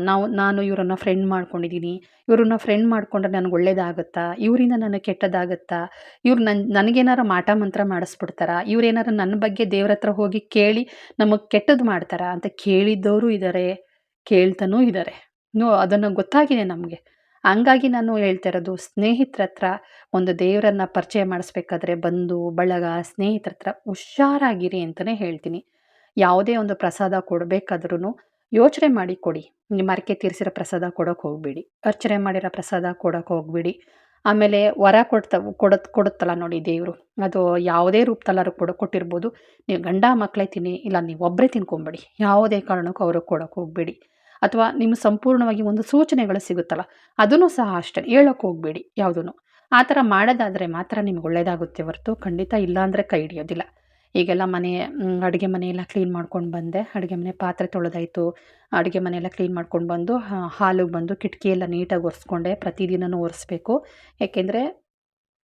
ನಾವು, ನಾನು ಇವರನ್ನ ಫ್ರೆಂಡ್ ಮಾಡ್ಕೊಂಡಿದ್ದೀನಿ ಇವ್ರನ್ನ ಫ್ರೆಂಡ್ ಮಾಡಿಕೊಂಡ್ರೆ ನನಗೆ ಒಳ್ಳೇದಾಗುತ್ತಾ? ಇವರಿಂದ ನನಗೆ ಕೆಟ್ಟದಾಗುತ್ತಾ? ಇವ್ರು ನನ್ನ ನನಗೇನಾರು ಮಾಟ ಮಂತ್ರ ಮಾಡಿಸ್ಬಿಡ್ತಾರಾ? ಇವ್ರೇನಾರು ನನ್ನ ಬಗ್ಗೆ ದೇವ್ರ ಹತ್ರ ಹೋಗಿ ಕೇಳಿ ನಮಗೆ ಕೆಟ್ಟದ್ದು ಮಾಡ್ತಾರಾ? ಅಂತ ಕೇಳಿದ್ದವರು ಇದ್ದಾರೆ ಕೇಳ್ತಾನೂ ಇದ್ದಾರೆ ನೋ, ಅದನ್ನು ಗೊತ್ತಾಗಿದೆ ನಮಗೆ. ಹಂಗಾಗಿ ನಾನು ಹೇಳ್ತಾ ಇರೋದು ಸ್ನೇಹಿತರ ಹತ್ರ ಒಂದು ದೇವರನ್ನ ಪರಿಚಯ ಮಾಡಿಸ್ಬೇಕಾದ್ರೆ ಬಂಧು ಬಳಗ ಸ್ನೇಹಿತರ ಹತ್ರ ಹುಷಾರಾಗಿರಿ ಅಂತಲೇ ಹೇಳ್ತೀನಿ. ಯಾವುದೇ ಒಂದು ಪ್ರಸಾದ ಕೊಡಬೇಕಾದ್ರೂ ಯೋಚನೆ ಮಾಡಿ ಕೊಡಿ. ನಿಮ್ಮ ಮರಕೆ ತೀರಿಸಿರೋ ಪ್ರಸಾದ ಕೊಡೋಕೆ ಹೋಗಬೇಡಿ. ಅರ್ಚನೆ ಮಾಡಿರೋ ಪ್ರಸಾದ ಕೊಡೋಕೆ ಹೋಗಬೇಡಿ. ಆಮೇಲೆ ವರ ಕೊಡ್ತ, ಕೊಡತ್, ಕೊಡುತ್ತಲ್ಲ ನೋಡಿ ದೇವರು. ಅದು ಯಾವುದೇ ರೂಪದಲ್ಲಾರು ಕೊಡ, ಕೊಟ್ಟಿರ್ಬೋದು. ನೀವು ಗಂಡ ಮಕ್ಕಳೇ ತಿನ್ನಿ, ಇಲ್ಲ ನೀವು ಒಬ್ಬರೇ ತಿನ್ಕೊಂಬೇಡಿ. ಯಾವುದೇ ಕಾರಣಕ್ಕೂ ಅವ್ರಿಗೆ ಕೊಡೋಕೆ ಹೋಗಬೇಡಿ. ಅಥವಾ ನಿಮ್ಮ ಸಂಪೂರ್ಣವಾಗಿ ಒಂದು ಸೂಚನೆಗಳು ಸಿಗುತ್ತಲ್ಲ, ಅದನ್ನು ಸಹ ಅಷ್ಟೇ. ಹೇಳೋಕೆ ಹೋಗಬೇಡಿ ಯಾವುದೂ ಆ ಥರ ಮಾಡೋದಾದರೆ ಮಾತ್ರ ನಿಮ್ಗೆ ಒಳ್ಳೆಯದಾಗುತ್ತೆ ಹೊರತು. ಖಂಡಿತ ಇಲ್ಲ ಅಂದರೆ ಕೈ ಹಿಡಿಯೋದಿಲ್ಲ. ಈಗೆಲ್ಲ ಮನೆ ಅಡುಗೆ ಮನೆಯೆಲ್ಲ ಕ್ಲೀನ್ ಮಾಡ್ಕೊಂಡು ಬಂದೆ. ಅಡುಗೆ ಮನೆ ಪಾತ್ರೆ ತೊಳೆದಾಯಿತು. ಅಡುಗೆ ಮನೆಯೆಲ್ಲ ಕ್ಲೀನ್ ಮಾಡ್ಕೊಂಡು ಬಂದು ಹಾಲಿಗೆ ಬಂದು ಕಿಟಕಿ ಎಲ್ಲ ನೀಟಾಗಿ ಒರೆಸ್ಕೊಂಡೆ. ಪ್ರತಿದಿನವೂ ಒರೆಸ್ಬೇಕು. ಏಕೆಂದರೆ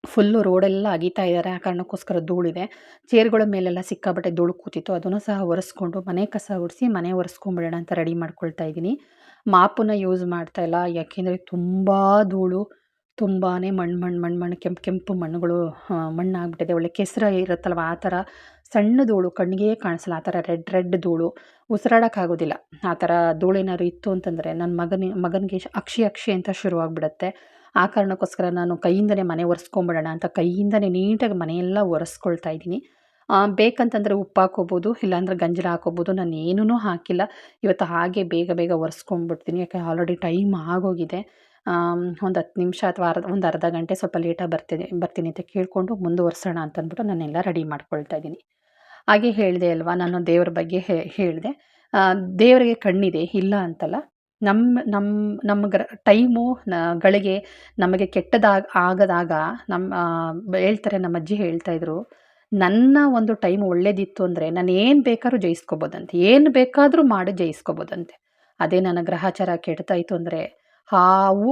ಫುಲ್ಲು ರೋಡೆಲ್ಲ ಅಗೀತಾ ಇದ್ದಾರೆ ಆ ಕಾರಣಕ್ಕೋಸ್ಕರ ಧೂಳಿದೆ. ಚೇರ್ಗಳ ಮೇಲೆಲ್ಲ ಸಿಕ್ಕಾಬಟ್ಟೆ ಧೂಳು ಕೂತಿತ್ತು, ಅದನ್ನು ಸಹ ಒರೆಸ್ಕೊಂಡು ಮನೆ ಕಸ ಒರೆಸಿ ಮನೆ ಒರೆಸ್ಕೊಂಬಿಡೋಣ ಅಂತ ರೆಡಿ ಮಾಡ್ಕೊಳ್ತಾ ಇದ್ದೀನಿ. ಮಾಪನ್ನ ಯೂಸ್ ಮಾಡ್ತಾ ಇಲ್ಲ, ಯಾಕೆಂದರೆ ತುಂಬ ಧೂಳು ತುಂಬಾ ಮಣ್ಣು ಮಣ್ಣು ಮಣ್ಣು ಮಣ್ಣು, ಕೆಂಪು ಕೆಂಪು ಮಣ್ಣುಗಳು ಮಣ್ಣಾಗ್ಬಿಟ್ಟಿದೆ. ಒಳ್ಳೆ ಕೆಸರ ಇರುತ್ತಲ್ವ, ಆ ಥರ ಸಣ್ಣ ಧೂಳು ಕಣ್ಣಿಗೆ ಕಾಣಿಸಲ್ಲ, ಆ ಥರ ರೆಡ್ ರೆಡ್ ಧೂಳು ಉಸಿರಾಡೋಕ್ಕಾಗೋದಿಲ್ಲ. ಆ ಥರ ಧೂಳೇನಾದ್ರು ಇತ್ತು ಅಂತಂದರೆ ನನ್ನ ಮಗನ ಮಗನಿಗೆ ಅಕ್ಷಿ ಅಕ್ಷಿ ಅಂತ ಶುರುವಾಗ್ಬಿಡುತ್ತೆ. ಆ ಕಾರಣಕ್ಕೋಸ್ಕರ ನಾನು ಕೈಯಿಂದನೇ ಮನೆ ಒರೆಸ್ಕೊಂಬಿಡೋಣ ಅಂತ ಕೈಯಿಂದನೇ ನೀಟಾಗಿ ಮನೆಯೆಲ್ಲ ಒರೆಸ್ಕೊಳ್ತಾ ಇದ್ದೀನಿ. ಬೇಕಂತಂದರೆ ಉಪ್ಪು ಹಾಕೋಬೋದು ಇಲ್ಲಾಂದರೆ ಗಂಜಲ ಹಾಕೋಬೋದು ನಾನು ಏನೂ ಹಾಕಿಲ್ಲ. ಇವತ್ತು ಹಾಗೆ ಬೇಗ ಬೇಗ ಒರೆಸ್ಕೊಂಬಿಡ್ತೀನಿ, ಯಾಕೆ ಆಲ್ರೆಡಿ ಟೈಮ್ ಆಗೋಗಿದೆ. ಒಂದು ಹತ್ತು ನಿಮಿಷ ಅಥವಾ ಅರ್ಧ, ಒಂದು ಅರ್ಧ ಗಂಟೆ ಸ್ವಲ್ಪ ಲೇಟಾಗಿ ಬರ್ತೀನಿ ಬರ್ತೀನಿ ಅಂತ ಕೇಳಿಕೊಂಡು ಮುಂದುವರ್ಸೋಣ ಅಂತಂದ್ಬಿಟ್ಟು ನಾನೆಲ್ಲ ರೆಡಿ ಮಾಡ್ಕೊಳ್ತಾ ಇದ್ದೀನಿ. ಹಾಗೆ ಹೇಳಿದೆ ಅಲ್ವಾ, ನಾನು ದೇವ್ರ ಬಗ್ಗೆ ಹೇಳಿದೆ. ದೇವರಿಗೆ ಕಣ್ಣಿದೆ, ಇಲ್ಲ ಅಂತಲ್ಲ. ನಮ್ಮ ನಮ್ಮ ನಮ್ಮ ಗ್ರ ಟೈಮು ಗಳಿಗೆ ನಮಗೆ ಕೆಟ್ಟದಾಗ, ಆಗದಾಗ ನಮ್ಮ ಹೇಳ್ತಾರೆ, ನಮ್ಮ ಅಜ್ಜಿ ಹೇಳ್ತಾ ಇದ್ರು, ನನ್ನ ಒಂದು ಟೈಮ್ ಒಳ್ಳೇದಿತ್ತು ಅಂದರೆ ನಾನು ಏನು ಬೇಕಾದ್ರೂ ಜಯಿಸ್ಕೋಬೋದಂತೆ, ಏನು ಬೇಕಾದರೂ ಮಾಡಿ ಜಯಿಸ್ಕೋಬೋದಂತೆ. ಅದೇ ನನ್ನ ಗ್ರಹಚಾರ ಕೆಡ್ತಾಯಿತ್ತು ಅಂದರೆ ಹಾವು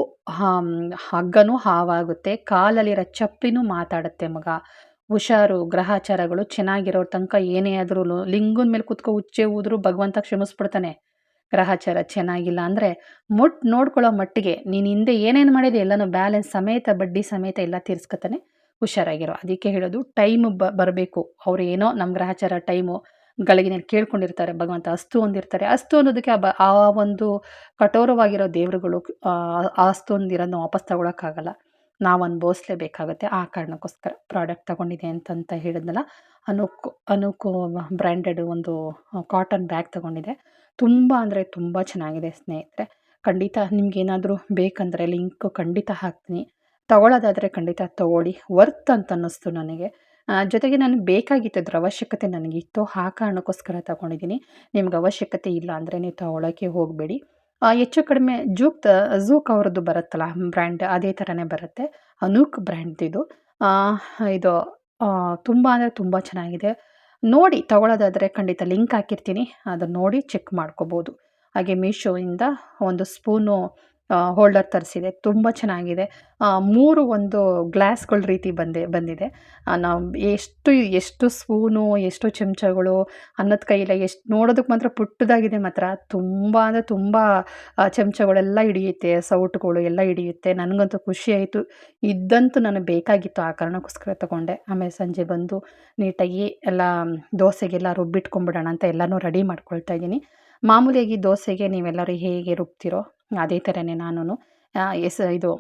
ಹಗ್ಗನೂ ಹಾವಾಗುತ್ತೆ ಕಾಲಲ್ಲಿರೋ ಚಪ್ಪಿನೂ ಮಾತಾಡುತ್ತೆ ಮಗ. ಹುಷಾರು, ಗ್ರಹಚಾರಗಳು ಚೆನ್ನಾಗಿರೋ ತನಕ ಏನೇ ಆದ್ರೂ ಲಿಂಗನ ಮೇಲೆ ಕುತ್ಕೋ ಉಚ್ಚೆ ಊದ್ರು ಭಗವಂತ ಕ್ಷಮಿಸ್ಬಿಡ್ತಾನೆ. ಗ್ರಹಚಾರ ಚೆನ್ನಾಗಿಲ್ಲ ಅಂದರೆ ಮುಟ್ ನೋಡ್ಕೊಳ್ಳೋ ಮಟ್ಟಿಗೆ ನೀನು ಹಿಂದೆ ಏನೇನು ಮಾಡಿದೆ ಎಲ್ಲನೂ ಬ್ಯಾಲೆನ್ಸ್ ಸಮೇತ, ಬಡ್ಡಿ ಸಮೇತ ಎಲ್ಲ ತೀರ್ಸ್ಕೊತಾನೆ ಹುಷಾರಾಗಿರೋ. ಅದಕ್ಕೆ ಹೇಳೋದು ಟೈಮ್ ಬ, ಬರಬೇಕು. ಅವ್ರು ಏನೋ ನಮ್ಮ ಗ್ರಹಚಾರ ಟೈಮು ಗಳಿಗೆನಲ್ಲಿ ಕೇಳ್ಕೊಂಡಿರ್ತಾರೆ, ಭಗವಂತ ಅಸ್ತು ಹೊಂದಿರ್ತಾರೆ. ಅಸ್ತು ಅನ್ನೋದಕ್ಕೆ ಆ ಆ ಒಂದು ಕಠೋರವಾಗಿರೋ ದೇವರುಗಳು ಅಸ್ತು ಹೊಂದಿರೋದನ್ನ ವಾಪಸ್ ತಗೊಳಕ್ಕಾಗಲ್ಲ. ನಾವು ಅನುಭವಿಸ್ಲೇಬೇಕಾಗತ್ತೆ. ಆ ಕಾರಣಕ್ಕೋಸ್ಕರ ಪ್ರಾಡಕ್ಟ್ ತೊಗೊಂಡಿದೆ ಅಂತಂತ ಹೇಳಿದ್ನಲ್ಲ, ಅನುಕು ಅನುಕು ಬ್ರ್ಯಾಂಡೆಡ್ ಒಂದು ಕಾಟನ್ ಬ್ಯಾಗ್ ತೊಗೊಂಡಿದೆ ತುಂಬ ಅಂದರೆ ತುಂಬ ಚೆನ್ನಾಗಿದೆ ಸ್ನೇಹಿತರೆ. ಖಂಡಿತ ನಿಮಗೇನಾದರೂ ಬೇಕಂದರೆ ಲಿಂಕ್ ಖಂಡಿತ ಹಾಕ್ತೀನಿ. ತಗೊಳ್ಳೋದಾದರೆ ಖಂಡಿತ ತಗೊಳ್ಳಿ. ವರ್ತ್ ಅಂತ ಅನ್ನಿಸ್ತು ನನಗೆ. ಜೊತೆಗೆ ನನಗೆ ಬೇಕಾಗಿತ್ತು ಅದ್ರ ಅವಶ್ಯಕತೆ ನನಗಿತ್ತು. ಆ ಕಾರಣಕ್ಕೋಸ್ಕರ ತಗೊಂಡಿದ್ದೀನಿ. ನಿಮ್ಗೆ ಅವಶ್ಯಕತೆ ಇಲ್ಲ ಅಂದರೆ ನೀವು ತಗೊಳ್ಳೋಕ್ಕೆ ಹೋಗಬೇಡಿ. ಹೆಚ್ಚು ಕಡಿಮೆ ಜೂಕ್ ಝೂಕ್ ಅವ್ರದ್ದು ಬರುತ್ತಲ್ಲ ಬ್ರ್ಯಾಂಡ್ ಅದೇ ಥರನೇ ಬರುತ್ತೆ. ಅನೂಕ್ ಬ್ರ್ಯಾಂಡ್ದಿದು ಇದು. ತುಂಬ ಅಂದರೆ ತುಂಬ ಚೆನ್ನಾಗಿದೆ. ನೋಡಿ ತಗೊಳ್ಳೋದಾದರೆ ಖಂಡಿತ ಲಿಂಕ್ ಹಾಕಿರ್ತೀನಿ. ಅದನ್ನು ನೋಡಿ ಚೆಕ್ ಮಾಡ್ಕೋಬೋದು. ಹಾಗೆ ಮೀಶೋಯಿಂದ ಒಂದು ಸ್ಪೂನು ಹೋಲ್ಡರ್ ತರಿಸಿದೆ. ತುಂಬ ಚೆನ್ನಾಗಿದೆ. ಮೂರು ಒಂದು ಗ್ಲಾಸ್ಗಳ ರೀತಿ ಬಂದೆ, ಬಂದಿದೆ. ನಾವು ಎಷ್ಟು ಎಷ್ಟು ಸ್ಪೂನು, ಎಷ್ಟು ಚಮಚಗಳು ಅನ್ನದ ಕೈಯಿಲ್ಲ ಎಷ್ಟು ನೋಡೋದಕ್ಕೆ ಮಾತ್ರ ಪುಟ್ಟದಾಗಿದೆ ಮಾತ್ರ. ತುಂಬ ಅಂದರೆ ತುಂಬ ಚಮಚಗಳೆಲ್ಲ ಹಿಡಿಯುತ್ತೆ, ಸೌಟುಗಳು ಎಲ್ಲ ಹಿಡಿಯುತ್ತೆ. ನನಗಂತೂ ಖುಷಿ ಆಯಿತು. ಇದ್ದಂತೂ ನನಗೆ ಬೇಕಾಗಿತ್ತು. ಆ ಕಾರಣಕ್ಕೋಸ್ಕರ ತಗೊಂಡೆ. ಆಮೇಲೆ ಸಂಜೆ ಬಂದು ನೀಟಾಗಿ ಎಲ್ಲ ದೋಸೆಗೆಲ್ಲ ರುಬ್ಬಿಟ್ಕೊಂಬಿಡೋಣ ಅಂತ ಎಲ್ಲನೂ ರೆಡಿ ಮಾಡ್ಕೊಳ್ತಾ ಇದ್ದೀನಿ. ಮಾಮೂಲಿಯಾಗಿ ದೋಸೆಗೆ ನೀವೆಲ್ಲರೂ ಹೇಗೆ ರುಬ್ತಿರೋ ಅದೇ ಥರನೇ ನಾನು ಎಸ್, ಇದು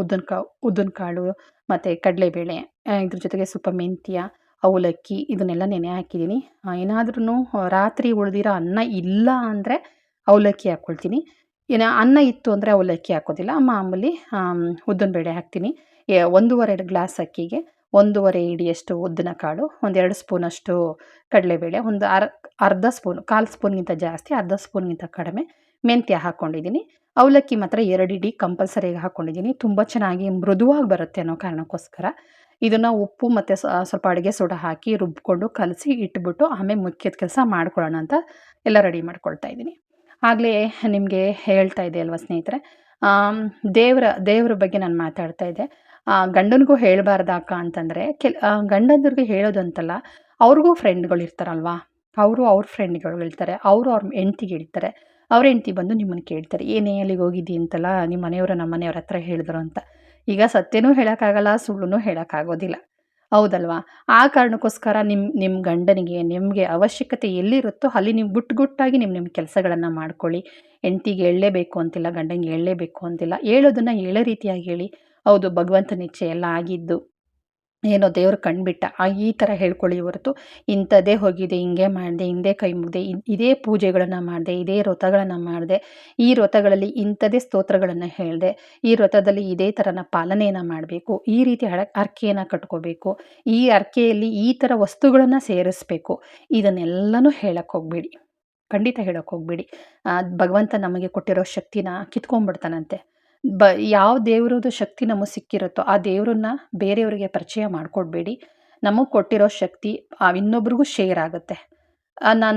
ಉದ್ದಿನ ಕಾ, ಉದ್ದಿನ ಕಾಳು ಮತ್ತು ಕಡಲೆಬೇಳೆ ಇದ್ರ ಜೊತೆಗೆ ಸ್ವಲ್ಪ ಮೆಂತ್ಯ, ಅವಲಕ್ಕಿ ಇದನ್ನೆಲ್ಲ ನೆನೆ ಹಾಕಿದ್ದೀನಿ. ಏನಾದ್ರೂ ರಾತ್ರಿ ಉಳಿದಿರೋ ಅನ್ನ ಇಲ್ಲ ಅಂದರೆ ಅವಲಕ್ಕಿ ಹಾಕ್ಕೊಳ್ತೀನಿ ಏನೋ, ಅನ್ನ ಇತ್ತು ಅಂದರೆ ಅವಲಕ್ಕಿ ಹಾಕೋದಿಲ್ಲ. ಮಾಮೂಲಿ ಉದ್ದಿನ ಬೇಳೆ ಹಾಕ್ತೀನಿ. ಒಂದೂವರೆ ಗ್ಲಾಸ್ ಅಕ್ಕಿಗೆ ಒಂದೂವರೆ ಇಡಿಯಷ್ಟು ಉದ್ದಿನ ಕಾಳು, ಒಂದೆರಡು ಸ್ಪೂನಷ್ಟು ಕಡಲೆಬೇಳೆ, ಒಂದು ಅರ್, ಅರ್ಧ ಸ್ಪೂನು, ಕಾಲು ಸ್ಪೂನ್ಗಿಂತ ಜಾಸ್ತಿ, ಅರ್ಧ ಸ್ಪೂನ್ಗಿಂತ ಕಡಿಮೆ. ಮೆಂತ್ಯ ಹಾಕ್ಕೊಂಡಿದ್ದೀನಿ ಅವಲಕ್ಕಿ ಮಾತ್ರ ಎರಡು ಇಡೀ ಕಂಪಲ್ಸರಿಯಾಗಿ ಹಾಕ್ಕೊಂಡಿದ್ದೀನಿ ತುಂಬ ಚೆನ್ನಾಗಿ ಮೃದುವಾಗಿ ಬರುತ್ತೆ ಅನ್ನೋ ಕಾರಣಕ್ಕೋಸ್ಕರ. ಇದನ್ನು ಉಪ್ಪು ಮತ್ತು ಸ್ವಲ್ಪ ಅಡುಗೆ ಸೋಡಾ ಹಾಕಿ ರುಬ್ಬಿಕೊಂಡು ಕಲಸಿ ಇಟ್ಬಿಟ್ಟು ಆಮೇಲೆ ಮುಖ್ಯದ ಕೆಲಸ ಮಾಡ್ಕೊಳ್ಳೋಣ ಅಂತ ಎಲ್ಲ ರೆಡಿ ಮಾಡ್ಕೊಳ್ತಾ ಇದ್ದೀನಿ. ಆಗಲೇ ನಿಮಗೆ ಹೇಳ್ತಾ ಇದ್ದೆ ಅಲ್ವಾ ಸ್ನೇಹಿತರೆ? ದೇವರ ದೇವರ ಬಗ್ಗೆ ನಾನು ಮಾತಾಡ್ತಾ ಇದ್ದೆ. ಗಂಡನಿಗೂ ಹೇಳಬಾರ್ದಾಕ ಅಂತಂದರೆ ಕೆಲ ಗಂಡಂದ್ರಿಗೆ ಹೇಳೋದು ಅಂತಲ್ಲ ಅವ್ರಿಗೂ ಫ್ರೆಂಡ್ಗಳು ಇರ್ತಾರಲ್ವಾ ಅವರು ಅವ್ರ ಫ್ರೆಂಡ್ಗಳು ಹೇಳ್ತಾರೆ. ಅವರು ಅವ್ರ ಹೆಂಡ್ತಿಗೆ ಹೇಳ್ತಾರೆ. ಅವ್ರ ಹೆಂಡ್ತಿ ಬಂದು ನಿಮ್ಮನ್ನು ಕೇಳ್ತಾರೆ, ಏನೇ ಅಲ್ಲಿಗೆ ಹೋಗಿದ್ದಿ ಅಂತಲ್ಲ ನಿಮ್ಮ ಮನೆಯವರು ನಮ್ಮ ಮನೆಯವ್ರ ಹತ್ರ ಹೇಳಿದ್ರು ಅಂತ. ಈಗ ಸತ್ಯನೂ ಹೇಳೋಕ್ಕಾಗಲ್ಲ ಸುಳ್ಳು ಹೇಳೋಕ್ಕಾಗೋದಿಲ್ಲ. ಹೌದಲ್ವಾ? ಆ ಕಾರಣಕ್ಕೋಸ್ಕರ ನಿಮ್ಮ ನಿಮ್ಮ ಗಂಡನಿಗೆ, ನಿಮಗೆ ಅವಶ್ಯಕತೆ ಎಲ್ಲಿರುತ್ತೋ ಅಲ್ಲಿ ನೀವು ಗುಟ್ಟು ಗುಟ್ಟಾಗಿ ನಿಮ್ಮ ನಿಮ್ಮ ಕೆಲಸಗಳನ್ನು ಮಾಡ್ಕೊಳ್ಳಿ. ಹೆಂಡ್ತಿಗೆ ಹೇಳಲೇಬೇಕು ಅಂತಿಲ್ಲ ಗಂಡನಿಗೆ ಹೇಳಲೇಬೇಕು ಅಂತಿಲ್ಲ, ಹೇಳೋದನ್ನು ಹೇಳೋ ರೀತಿಯಾಗಿ ಹೇಳಿ. ಹೌದು, ಭಗವಂತನ ಇಚ್ಛೆ ಎಲ್ಲ ಆಗಿದ್ದು. ಏನೋ ದೇವ್ರು ಕಂಡುಬಿಟ್ಟ ಆ ಈ ಥರ ಹೇಳ್ಕೊಳ್ಳಿ ಹೊರತು. ಇಂಥದ್ದೇ ಹೋಗಿದೆ, ಹಿಂಗೆ ಮಾಡಿದೆ, ಹಿಂದೆ ಕೈ ಮುಗಿದೆ ಇದೇ ಪೂಜೆಗಳನ್ನು ಮಾಡಿದೆ, ಇದೇ ವ್ರತಗಳನ್ನು ಮಾಡಿದೆ, ಈ ವ್ರತಗಳಲ್ಲಿ ಇಂಥದೇ ಸ್ತೋತ್ರಗಳನ್ನು ಹೇಳಿದೆ, ಈ ವ್ರತದಲ್ಲಿ ಇದೇ ಥರನ ಪಾಲನೆಯನ್ನು ಮಾಡಬೇಕು, ಈ ರೀತಿ ಹಡ ಅರ್ಕೆಯನ್ನು ಕಟ್ಕೋಬೇಕು, ಈ ಅರ್ಕೆಯಲ್ಲಿ ಈ ಥರ ವಸ್ತುಗಳನ್ನು ಸೇರಿಸ್ಬೇಕು. ಇದನ್ನೆಲ್ಲನೂ ಹೇಳಕ್ಕೆ ಹೋಗಬೇಡಿ. ಖಂಡಿತ ಹೇಳಕ್ಕೆ ಹೋಗಬೇಡಿ. ಭಗವಂತ ನಮಗೆ ಕೊಟ್ಟಿರೋ ಶಕ್ತಿನ ಕಿತ್ಕೊಂಡ್ಬಿಡ್ತಾನಂತೆ. ಬ, ಯಾವ ದೇವ್ರದ್ದು ಶಕ್ತಿ ನಮಗೆ ಸಿಕ್ಕಿರುತ್ತೋ ಆ ದೇವ್ರನ್ನ ಬೇರೆಯವರಿಗೆ ಪರಿಚಯ ಮಾಡಿಕೊಡ್ಬೇಡಿ. ನಮಗೆ ಕೊಟ್ಟಿರೋ ಶಕ್ತಿ ಇನ್ನೊಬ್ರಿಗೂ ಶೇರ್ ಆಗುತ್ತೆ.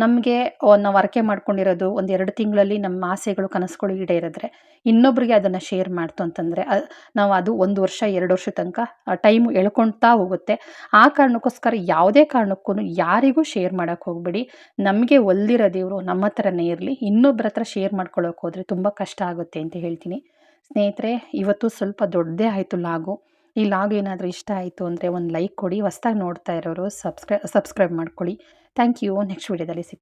ನಮಗೆ ನಾವು ಅರಕೆ ಮಾಡ್ಕೊಂಡಿರೋದು ಒಂದು ಎರಡು ತಿಂಗಳಲ್ಲಿ ನಮ್ಮ ಆಸೆಗಳು, ಕನಸುಗಳು ಈಡೇರಿದ್ರೆ ಇನ್ನೊಬ್ರಿಗೆ ಅದನ್ನು ಶೇರ್ ಮಾಡ್ತು ಅಂತಂದರೆ ನಾವು ಅದು ಒಂದು ವರ್ಷ, ಎರಡು ವರ್ಷ ತನಕ ಟೈಮ್ ಎಳ್ಕೊಳ್ತಾ ಹೋಗುತ್ತೆ. ಆ ಕಾರಣಕ್ಕೋಸ್ಕರ ಯಾವುದೇ ಕಾರಣಕ್ಕೂ ಯಾರಿಗೂ ಶೇರ್ ಮಾಡೋಕ್ಕೆ ಹೋಗ್ಬೇಡಿ. ನಮಗೆ ಒಲ್ದಿರೋ ದೇವರು ನಮ್ಮ ಹತ್ರನೇ ಇರಲಿ ಇನ್ನೊಬ್ಬರ ಹತ್ರ ಶೇರ್ ಮಾಡ್ಕೊಳ್ಳೋಕೆ ಹೋದರೆ ತುಂಬ ಕಷ್ಟ ಆಗುತ್ತೆ ಅಂತ ಹೇಳ್ತೀನಿ. ಸ್ನೇಹಿತರೆ, ಇವತ್ತು ಸ್ವಲ್ಪ ದೊಡ್ಡದೇ ಆಯಿತು ಲಾಗು. ಈ ಲಾಗ್ ಏನಾದರೂ ಇಷ್ಟ ಆಯಿತು ಅಂದರೆ ಒಂದು ಲೈಕ್ ಕೊಡಿ. ಹೊಸ್ದಾಗಿ ನೋಡ್ತಾ ಇರೋರು ಸಬ್ಸ್ಕ್ರೈ ಸಬ್ಸ್ಕ್ರೈಬ್ ಮಾಡ್ಕೊಳ್ಳಿ. ಥ್ಯಾಂಕ್ ಯು ನೆಕ್ಸ್ಟ್ ವೀಡಿಯೋದಲ್ಲಿ ಸಿಗ್ತೀನಿ.